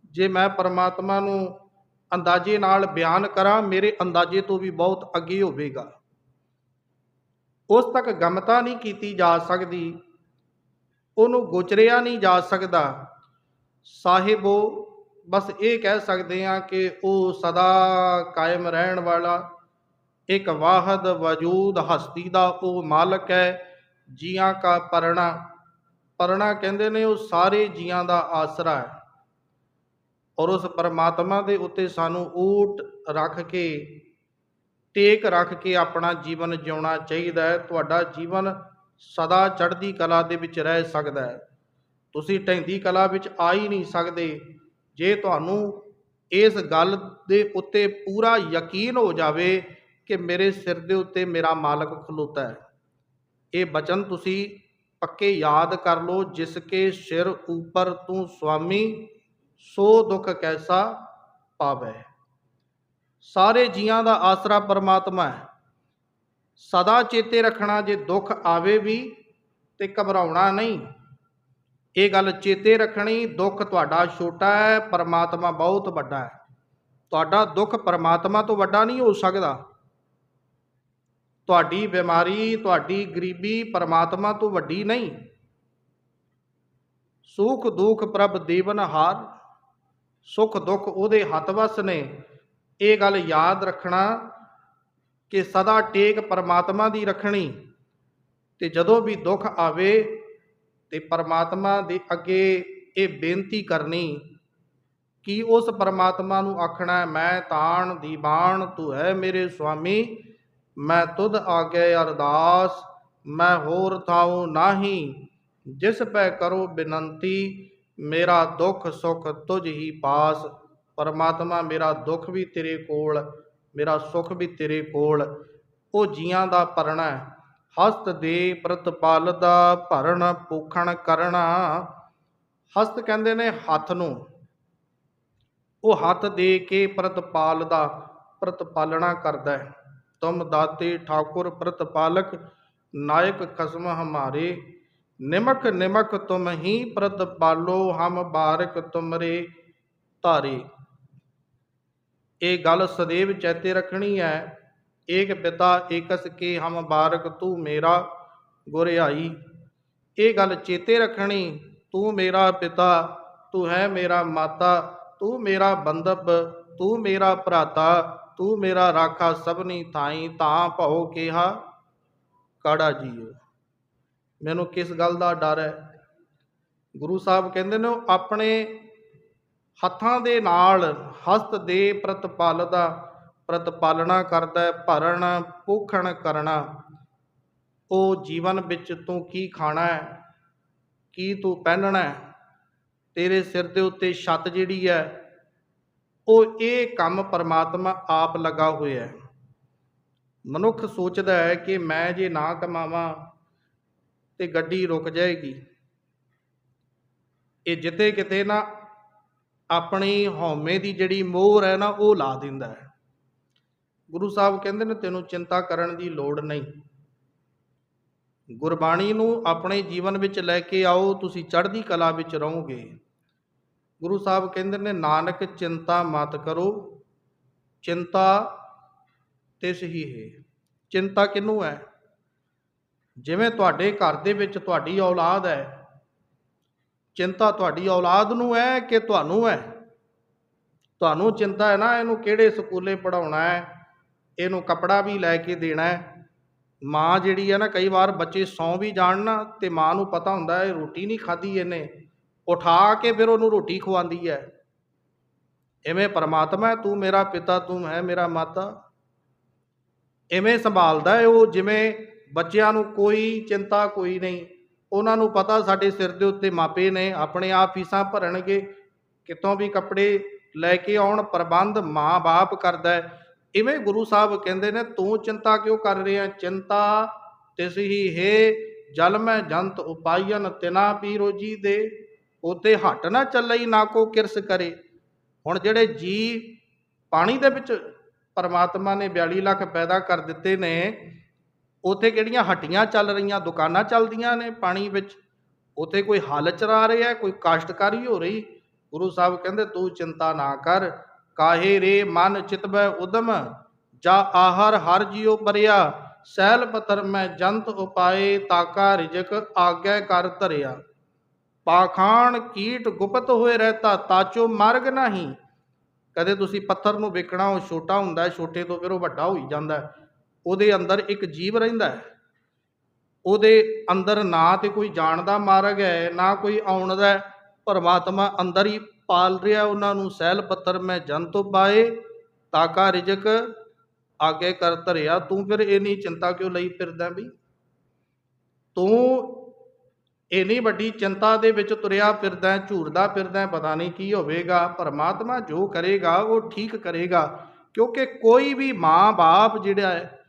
ਜੇ ਮੈਂ ਪਰਮਾਤਮਾ ਨੂੰ ਅੰਦਾਜ਼ੇ ਨਾਲ ਬਿਆਨ ਕਰਾਂ, ਮੇਰੇ ਅੰਦਾਜ਼ੇ ਤੋਂ ਵੀ ਬਹੁਤ ਅੱਗੇ ਹੋਵੇਗਾ। ਉਸ ਤੱਕ ਗਮਤਾ ਨਹੀਂ ਕੀਤੀ ਜਾ ਸਕਦੀ। ਉਹਨੂੰ ਗੋਚਰਿਆ ਨਹੀਂ ਜਾ ਸਕਦਾ। ਸਾਹਿਬੋ, ਬਸ ਇਹ ਕਹਿ ਸਕਦੇ ਹਾਂ ਕਿ ਉਹ ਸਦਾ ਕਾਇਮ ਰਹਿਣ ਵਾਲਾ, ਇੱਕ ਵਾਹਦ ਵਜੂਦ ਹਸਤੀ ਦਾ ਉਹ ਮਾਲਕ ਹੈ, ਜੀਆਂ ਕਾ ਪਰਣਾ। ਪਰਣਾ ਕਹਿੰਦੇ ਨੇ ਉਹ ਸਾਰੇ ਜੀਆਂ ਦਾ ਆਸਰਾ ਹੈ। ਔਰ ਉਸ ਪਰਮਾਤਮਾ ਦੇ ਉੱਤੇ ਸਾਨੂੰ ਊਟ ਰੱਖ ਕੇ, ਟੇਕ ਰੱਖ ਕੇ ਆਪਣਾ ਜੀਵਨ ਜਿਉਣਾ ਚਾਹੀਦਾ ਹੈ। ਤੁਹਾਡਾ ਜੀਵਨ ਸਦਾ ਚੜ੍ਹਦੀ ਕਲਾ ਦੇ ਵਿੱਚ ਰਹਿ ਸਕਦਾ ਹੈ। ਤੁਸੀਂ ਢਹਿੰਦੀ ਕਲਾ ਵਿੱਚ ਆ ਹੀ ਨਹੀਂ ਸਕਦੇ। ਜੇ ਤੁਹਾਨੂੰ ਇਸ ਗੱਲ ਦੇ ਉੱਤੇ ਪੂਰਾ ਯਕੀਨ ਹੋ ਜਾਵੇ ਕਿ ਮੇਰੇ ਸਿਰ ਦੇ ਉੱਤੇ ਮੇਰਾ ਮਾਲਕ ਖਲੋਤਾ ਹੈ, ਇਹ ਬਚਨ ਤੁਸੀਂ ਪੱਕੇ ਯਾਦ ਕਰ ਲਓ, ਜਿਸ ਕੇ ਸਿਰ ਉੱਪਰ ਤੂੰ ਸੁਆਮੀ, ਸੋ ਦੁੱਖ ਕੈਸਾ ਪਾਵੇ। ਸਾਰੇ ਜੀਆਂ ਦਾ ਆਸਰਾ ਪਰਮਾਤਮਾ ਹੈ। ਸਦਾ ਚੇਤੇ ਰੱਖਣਾ ਜੇ ਦੁੱਖ ਆਵੇ ਵੀ ਤੇ ਘਬਰਾਉਣਾ ਨਹੀਂ। ਇਹ ਗੱਲ ਚੇਤੇ ਰੱਖਣੀ ਦੁੱਖ ਤੁਹਾਡਾ ਛੋਟਾ ਹੈ, ਪਰਮਾਤਮਾ ਬਹੁਤ ਵੱਡਾ ਹੈ। ਤੁਹਾਡਾ ਦੁੱਖ ਪਰਮਾਤਮਾ ਤੋਂ ਵੱਡਾ ਨਹੀਂ ਹੋ ਸਕਦਾ। ਤੁਹਾਡੀ ਬਿਮਾਰੀ, ਤੁਹਾਡੀ ਗਰੀਬੀ ਪਰਮਾਤਮਾ ਤੋਂ ਵੱਡੀ ਨਹੀਂ। ਸੁਖ ਦੁਖ ਪ੍ਰਭ ਦੇਵਨ ਹਾਰ, ਸੁਖ ਦੁੱਖ ਉਹਦੇ ਹੱਥ ਵਸ ਨੇ। ਇਹ ਗੱਲ ਯਾਦ ਰੱਖਣਾ ਕਿ ਸਦਾ ਟੇਕ ਪਰਮਾਤਮਾ ਦੀ ਰੱਖਣੀ ਤੇ ਜਦੋਂ ਵੀ ਦੁੱਖ ਆਵੇ ਤੇ ਪਰਮਾਤਮਾ ਦੇ ਅੱਗੇ ਇਹ ਬੇਨਤੀ ਕਰਨੀ ਕਿ ਉਸ ਪਰਮਾਤਮਾ ਨੂੰ ਆਖਣਾ, ਮੈਂ ਤਾਣ ਦੀਵਾਨ ਤੂੰ ਹੈ ਮੇਰੇ ਸੁਆਮੀ, ਮੈਂ ਤੁਧ ਆਗੇ ਅਰਦਾਸ, ਮੈਂ ਹੋਰ ਥਾਉ ਨਾਹੀ। ਜਿਸ ਪੈ ਕਰੋ ਬੇਨੰਤੀ, ਮੇਰਾ ਦੁੱਖ ਸੁੱਖ ਤੁਝ ਹੀ ਪਾਸ। ਪਰਮਾਤਮਾ ਮੇਰਾ ਦੁੱਖ ਵੀ ਤੇਰੇ ਕੋਲ ਮੇਰਾ ਸੁਖ ਵੀ ਤੇਰੇ ਕੋਲ। ਉਹ ਜੀਆਂ ਦਾ ਪਰਣਾ ਹਸਤ ਦੇ ਪ੍ਰਤਪਾਲ ਦਾ ਭਰਨ ਪੋਖਣ ਕਰਨਾ ਹਸਤ ਕਹਿੰਦੇ ਨੇ ਹੱਥ ਨੂੰ। ਉਹ ਹੱਥ ਦੇ ਕੇ ਪ੍ਰਤਪਾਲ ਦਾ ਪ੍ਰਤਪਾਲਣਾ ਕਰਦਾ ਹੈ। ਤੁਮ ਦਾਤੇ ਠਾਕੁਰ ਪ੍ਰਤਪਾਲਕ, ਨਾਇਕ ਖਸਮ ਹਮਾਰੇ। ਨਿਮਕ ਨਿਮਕ ਤੁਮ ਹੀ ਪ੍ਰਤਪਾਲੋ, ਹਮ ਬਾਰਕ ਤੁਮਰੇ ਧਾਰੇ। ਇਹ ਗੱਲ ਸदैव ਚੇਤੇ ਰੱਖਣੀ ਹੈ। ਏਕ ਪਿਤਾ ਏਕਸ ਕੇ ਹਮ ਬਾਰਕ ਤੂੰ ਮੇਰਾ ਗੁਰਿਆਈ ਇਹ ਗੱਲ ਚੇਤੇ ਰੱਖਣੀ, ਤੂੰ ਮੇਰਾ ਪਿਤਾ, ਤੂੰ ਹੈ ਮੇਰਾ ਮਾਤਾ, ਤੂੰ ਮੇਰਾ ਬੰਦਪ ਤੂੰ ਮੇਰਾ ਭਰਾਤਾ, ਤੂੰ ਮੇਰਾ ਰਾਖਾ ਸਭਨੀ ਥਾਈ ਤਾਂ ਭਉ ਕਿਹਾ। ਕਾੜਾ ਜੀਓ, ਮੈਨੂੰ ਕਿਸ ਗੱਲ ਦਾ ਡਰ ਹੈ? ਗੁਰੂ ਸਾਹਿਬ ਕਹਿੰਦੇ ਨੇ, ਉਹ ਆਪਣੇ ਹੱਥਾਂ ਦੇ ਨਾਲ ਹਸਤ ਦੇ ਪ੍ਰਤਪਾਲ ਦਾ ਪ੍ਰਤਪਾਲਣਾ ਕਰਦਾ ਹੈ ਭਰਨ ਪੋਖਣ ਕਰਨਾ ਉਹ ਜੀਵਨ ਵਿੱਚ ਤੂੰ ਕੀ ਖਾਣਾ ਹੈ? ਕੀ ਤੂੰ ਪਹਿਨਣਾ ਹੈ? ਤੇਰੇ ਸਿਰ ਦੇ ਉੱਤੇ ਛੱਤ ਜਿਹੜੀ ਹੈ, ਉਹ ਇਹ ਕੰਮ ਪਰਮਾਤਮਾ ਆਪ ਲਗਾ ਹੋਇਆ ਹੈ। ਮਨੁੱਖ ਸੋਚਦਾ ਹੈ ਕਿ ਮੈਂ ਜੇ ਨਾ ਕਮਾਵਾਂ ਤੇ ਗੱਡੀ ਰੁਕ ਜਾਏਗੀ। ਇਹ ਜਿੱਤੇ ਕਿਤੇ ਨਾ ਆਪਣੀ ਹਉਮੈ ਦੀ ਜਿਹੜੀ ਮੋਹਰ ਹੈ ਨਾ, ਉਹ ਲਾ ਦਿੰਦਾ ਹੈ। ਗੁਰੂ ਸਾਹਿਬ ਕਹਿੰਦੇ ਨੇ, ਤੈਨੂੰ ਚਿੰਤਾ ਕਰਨ ਦੀ ਲੋੜ ਨਹੀਂ। ਗੁਰਬਾਣੀ ਨੂੰ ਆਪਣੇ ਜੀਵਨ ਵਿੱਚ ਲੈ ਕੇ ਆਓ, ਤੁਸੀਂ ਚੜ੍ਹਦੀ ਕਲਾ ਵਿੱਚ ਰਹੋਗੇ। ਗੁਰੂ ਸਾਹਿਬ ਕਹਿੰਦੇ ਨੇ, ਨਾਨਕ, ਚਿੰਤਾ ਮਤ ਕਰੋ। ਚਿੰਤਾ ਤਿਸ ਹੀ ਹੈ। ਚਿੰਤਾ ਕਿਹਨੂੰ ਹੈ? ਜਿਵੇਂ ਤੁਹਾਡੇ ਘਰ ਦੇ ਵਿੱਚ ਤੁਹਾਡੀ ਔਲਾਦ ਹੈ ਚਿੰਤਾ ਤੁਹਾਡੀ ਔਲਾਦ ਨੂੰ ਹੈ ਕਿ ਤੁਹਾਨੂੰ ਹੈ? ਤੁਹਾਨੂੰ ਚਿੰਤਾ ਹੈ ਨਾ, ਇਹਨੂੰ ਕਿਹੜੇ ਸਕੂਲੇ ਪੜਾਉਣਾ ਹੈ? ਇਹਨੂੰ ਕੱਪੜਾ ਵੀ ਲੈ ਕੇ ਦੇਣਾ ਹੈ? ਮਾਂ ਜਿਹੜੀ ਹੈ ਨਾ, ਕਈ ਵਾਰ ਬੱਚੇ ਸੌਂ ਵੀ ਜਾਣ ਨਾ, ਤੇ ਮਾਂ ਨੂੰ ਪਤਾ ਹੁੰਦਾ ਹੈ, ਰੋਟੀ ਨਹੀਂ ਖਾਧੀ ਇਹਨੇ। ਉਠਾ ਕੇ ਫਿਰ ਉਹਨੂੰ ਰੋਟੀ ਖਵਾਉਂਦੀ ਹੈ। ਐਵੇਂ ਪਰਮਾਤਮਾ ਤੂੰ ਮੇਰਾ ਪਿਤਾ, ਤੂੰ ਹੈ ਮੇਰਾ ਮਾਤਾ। ਐਵੇਂ ਸੰਭਾਲਦਾ ਹੈ ਉਹ, ਜਿਵੇਂ ਬੱਚਿਆਂ ਨੂੰ ਕੋਈ ਚਿੰਤਾ ਕੋਈ ਨਹੀਂ। ਉਹਨਾਂ ਨੂੰ ਪਤਾ ਸਾਡੇ ਸਿਰ ਦੇ ਉੱਤੇ ਮਾਪੇ ਨੇ, ਆਪਣੇ ਆਪ ਫੀਸਾਂ ਭਰਨਗੇ ਕਿਤੋਂ ਵੀ ਕੱਪੜੇ ਲੈ ਕੇ ਆਉਣ, ਪ੍ਰਬੰਧ ਮਾਂ-ਬਾਪ ਕਰਦਾ ਹੈ। ਇਵੇਂ ਗੁਰੂ ਸਾਹਿਬ ਕਹਿੰਦੇ ਨੇ, ਤੂੰ ਚਿੰਤਾ ਕਿਉਂ ਕਰ ਰਿਹਾ? ਚਿੰਤਾ ਤਿਸ ਹੀ ਹੈ ਜਲ ਮੈਂ ਜੰਤ ਉਪਾਇਨ ਤਿਨਾ ਪੀ ਰੋਜੀ ਦੇ। ਉਤੇ ਹਟ ਨਾ ਚੱਲਈ, ਨਾ ਕੋ ਕਿਰਸ ਕਰੇ। ਹੁਣ ਜਿਹੜੇ ਜੀ ਪਾਣੀ ਦੇ ਵਿੱਚ ਪਰਮਾਤਮਾ ਨੇ 42 ਲੱਖ ਪੈਦਾ ਕਰ ਦਿੱਤੇ ਨੇ ਉੱਥੇ ਕਿਹੜੀਆਂ ਹੱਟੀਆਂ ਚੱਲ ਰਹੀਆਂ, ਦੁਕਾਨਾਂ ਚੱਲਦੀਆਂ ਨੇ ਪਾਣੀ ਵਿੱਚ। ਉੱਥੇ ਕੋਈ ਹਲ ਚਰਾ ਰਿਹਾ, ਕੋਈ ਕਾਸ਼ਤਕਾਰੀ ਹੋ ਰਹੀ। ਗੁਰੂ ਸਾਹਿਬ ਕਹਿੰਦੇ, ਤੂੰ ਚਿੰਤਾ ਨਾ ਕਰ। ਕਾਹੇ ਰੇ ਮਨ ਚਿਤਬੈ ਉਦਮ। ਜਾ ਆਹਰ ਹਰ ਜਿਉ ਪਰਿਆ। ਸੈਲ ਪਤਰ ਮੈਂ ਜੰਤ ਉਪਾਏ, ਤਾਕਾ ਰਿਜਕ ਆਗੈ ਕਰ ਧਰਿਆ। ਪਾਖਾਨ ਕੀਟ ਗੁਪਤ ਹੋਏ ਰਹਤਾ, ਤਾਚੋ ਮਾਰਗ ਨਹੀਂ। ਕਦੇ ਤੁਸੀਂ ਪੱਥਰ ਨੂੰ ਵੇਖਣਾ, ਉਹ ਛੋਟਾ ਹੁੰਦਾ, ਛੋਟੇ ਤੋਂ ਫਿਰ ਉਹ ਵੱਡਾ ਹੋਈ ਜਾਂਦਾ। ਉਹਦੇ ਅੰਦਰ ਇੱਕ ਜੀਵ ਰਹਿੰਦਾ ਹੈ। ਉਹਦੇ ਅੰਦਰ ਨਾ ਤੇ ਕੋਈ ਜਾਣ ਦਾ ਮਾਰਗ ਹੈ, ਨਾ ਕੋਈ ਆਉਣ ਦਾ ਪਰਮਾਤਮਾ ਅੰਦਰ ਹੀ ਪਾਲ ਰਿਹਾ, ਉਹਨਾਂ ਨੂੰ ਸੈਲ ਪੱਤਰ ਮੈਂ ਜਨ ਤੋਂ ਪਾਏ ਤਾਕਾ ਰਿਜਕ ਆਗੇ ਕਰ ਧਰਿਆ। ਤੂੰ ਫਿਰ ਇਹ ਨਹੀਂ ਚਿੰਤਾ ਕਿਉਂ ਲਈ ਫਿਰਦਾ ਵੀ ਤੂੰ ਇੰਨੀ ਵੱਡੀ ਚਿੰਤਾ ਦੇ ਵਿੱਚ ਤੁਰਿਆ ਫਿਰਦਾ, ਝੂਰਦਾ ਫਿਰਦਾ, ਪਤਾ ਨਹੀਂ ਕੀ ਹੋਵੇਗਾ। ਪਰਮਾਤਮਾ ਜੋ ਕਰੇਗਾ, ਉਹ ਠੀਕ ਕਰੇਗਾ। ਕਿਉਂਕਿ ਕੋਈ ਵੀ ਮਾਂ-ਬਾਪ ਜਿਹੜਾ ਹੈ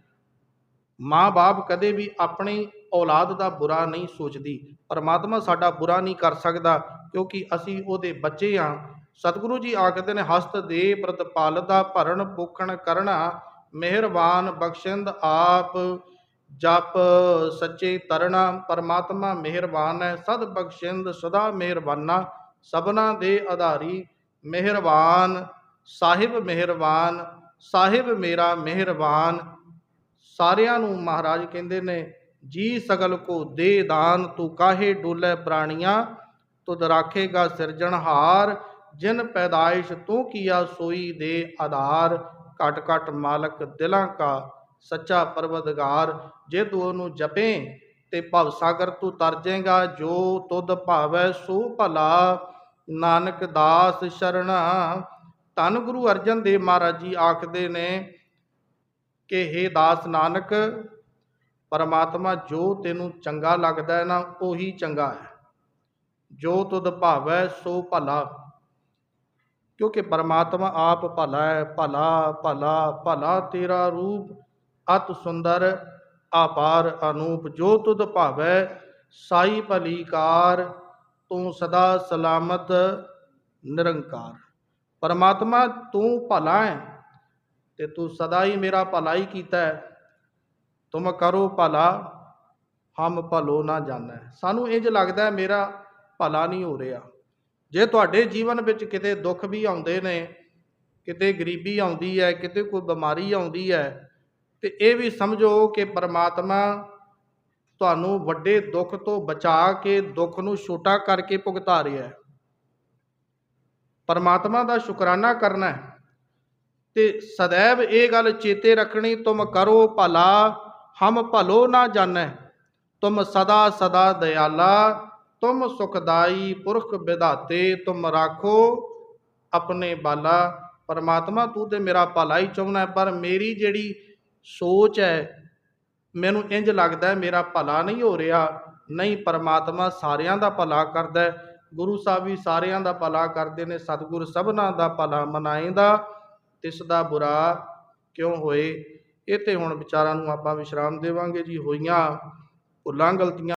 ਮਾਂ-ਬਾਪ ਕਦੇ ਵੀ ਆਪਣੀ ਔਲਾਦ ਦਾ ਬੁਰਾ ਨਹੀਂ ਸੋਚਦੀ। ਪਰਮਾਤਮਾ ਸਾਡਾ ਬੁਰਾ ਨਹੀਂ ਕਰ ਸਕਦਾ ਕਿਉਂਕਿ ਅਸੀਂ ਉਹਦੇ ਬੱਚੇ ਹਾਂ ਸਤਿਗੁਰੂ ਜੀ ਆਖਦੇ ਨੇ, ਹਸਤ ਦੇ ਪ੍ਰਤਪਾਲਤਾ ਭਰਨ ਪੋਖਣ ਕਰਨਾ ਮਿਹਰਬਾਨ ਬਖਸ਼ਿੰਦ ਆਪ ਜਪ ਸੱਚੇ ਤਰਣਾ। ਪਰਮਾਤਮਾ ਮਿਹਰਬਾਨ ਹੈ, ਸਦ ਬਖਸ਼ਿੰਦ ਸਦਾ ਮਿਹਰਬਾਨਾ। ਸਭਨਾ ਦੇ ਆਧਾਰੀ ਮਿਹਰਬਾਨ, ਸਾਹਿਬ ਮਿਹਰਬਾਨ, ਸਾਹਿਬ ਮੇਰਾ ਮਿਹਰਬਾਨ। ਸਾਰਿਆਂ ਨੂੰ ਮਹਾਰਾਜ ਕਹਿੰਦੇ ਨੇ, ਜੀ ਸਗਲ ਕੋ ਦੇ ਦਾਨ, ਤੂੰ ਕਾਹੇ ਡੋਲੇ ਪ੍ਰਾਣੀਆਂ? ਤੁਧ ਰਾਖੇਗਾ ਸਿਰਜਣਹਾਰ ਜਿਨ ਪੈਦਾਇਸ਼ ਤੂੰ ਕੀਆ ਸੋਈ ਦੇ ਆਧਾਰ। ਘਟ ਘਟ ਮਾਲਕ ਦਿਲਾਂ ਕਾ ਸੱਚਾ ਪਰਵਦਗਾਰ ਜੇ ਤੂੰ ਉਹਨੂੰ ਜਪੇ ਤੇ ਭਵ ਸਾਗਰ ਤੂੰ ਤਰਜੇਗਾ, ਜੋ ਤੁਧ ਭਾਵੈ ਸੋ ਭਲਾ। ਨਾਨਕ ਦਾਸ ਸ਼ਰਣਾ, ਧੰਨ ਗੁਰੂ ਅਰਜਨ ਦੇਵ ਮਹਾਰਾਜ ਜੀ ਆਖਦੇ ਨੇ ਕਿ हे ਦਾਸ ਨਾਨਕ, ਪਰਮਾਤਮਾ ਜੋ ਤੈਨੂੰ ਚੰਗਾ ਲੱਗਦਾ ਹੈ ਨਾ, ਉਹੀ ਚੰਗਾ ਹੈ। ਜੋ ਤੁਧ ਭਾਵੈ, ਸੋ ਭਲਾ। ਕਿਉਂਕਿ ਪਰਮਾਤਮਾ ਆਪ ਭਲਾ ਹੈ, ਭਲਾ ਭਲਾ ਭਲਾ ਤੇਰਾ ਰੂਪ, ਅਤ ਸੁੰਦਰ, ਆਪਾਰ ਅਨੂਪ। ਜੋ ਤੁਧ ਭਾਵੈ, ਸਾਈ ਭਲੀਕਾਰ, ਤੂੰ ਸਦਾ ਸਲਾਮਤ, ਨਿਰੰਕਾਰ। ਪਰਮਾਤਮਾ ਤੂੰ ਭਲਾ ਹੈ। ਤੇ ਤੂੰ ਸਦਾ ਹੀ ਮੇਰਾ ਭਲਾ ਹੀ ਕੀਤਾ ਹੈ। ਤੁਮ ਕਰੋ ਭਲਾ, ਹਮ ਭਲੋ ਨਾ ਜਾਣੈ। ਸਾਨੂੰ ਇੰਜ ਲੱਗਦਾ ਹੈ ਮੇਰਾ ਭਲਾ ਨਹੀਂ ਹੋ ਰਿਹਾ। ਜੇ ਤੁਹਾਡੇ ਜੀਵਨ ਵਿੱਚ ਕਿਤੇ ਦੁੱਖ ਵੀ ਆਉਂਦੇ ਨੇ, ਕਿਤੇ ਗਰੀਬੀ ਆਉਂਦੀ ਹੈ, ਕਿਤੇ ਕੋਈ ਬਿਮਾਰੀ ਆਉਂਦੀ ਹੈ, ਤੇ ਇਹ ਵੀ ਸਮਝੋ ਕਿ ਪਰਮਾਤਮਾ ਤੁਹਾਨੂੰ ਵੱਡੇ ਦੁੱਖ ਤੋਂ ਬਚਾ ਕੇ ਦੁੱਖ ਨੂੰ ਛੋਟਾ ਕਰਕੇ ਭੁਗਤਾ ਰਿਹਾ ਹੈ। ਪਰਮਾਤਮਾ ਦਾ ਸ਼ੁਕਰਾਨਾ ਕਰਨਾ ਹੈ। ਤੇ ਸदैव ਇਹ ਗੱਲ ਚੇਤੇ ਰੱਖਣੀ, ਤੁਮ ਕਰੋ ਭਲਾ, ਹਮ ਭਲੋ ਨਾ ਜਾਣੈ। ਤੁਮ ਸਦਾ ਸਦਾ ਦਇਆਲਾ ਤੁਮ ਸੁਖਦਾਈ ਪੁਰਖ ਵਿਧਾਤੇ, ਤੁਮ ਰਾਖੋ ਆਪਣੇ ਬਾਲਾ। ਪਰਮਾਤਮਾ, ਤੂੰ ਤੇ ਮੇਰਾ ਭਲਾ ਹੀ ਚਾਹੁੰਦਾ, ਪਰ ਮੇਰੀ ਜਿਹੜੀ ਸੋਚ ਹੈ, ਮੈਨੂੰ ਇੰਜ ਲੱਗਦਾ ਮੇਰਾ ਭਲਾ ਨਹੀਂ ਹੋ ਰਿਹਾ। ਨਹੀਂ, ਪਰਮਾਤਮਾ ਸਾਰਿਆਂ ਦਾ ਭਲਾ ਕਰਦਾ ਗੁਰੂ ਸਾਹਿਬ ਵੀ ਸਾਰਿਆਂ ਦਾ ਭਲਾ ਕਰਦੇ ਨੇ, ਸਤਿਗੁਰ ਸਭਨਾਂ ਦਾ ਭਲਾ ਮਨਾਏਂਦਾ। ਤਿਸ ਦਾ ਬੁਰਾ ਕਿਉਂ ਹੋਏ? ਇਹ ਤੇ ਹੁਣ ਵਿਚਾਰਾਂ ਨੂੰ ਆਪਾਂ ਵਿਸ਼ਰਾਮ ਦੇਵਾਂਗੇ ਜੀ। ਹੋਈਆਂ ਭੁੱਲਾਂ, ਗਲਤੀਆਂ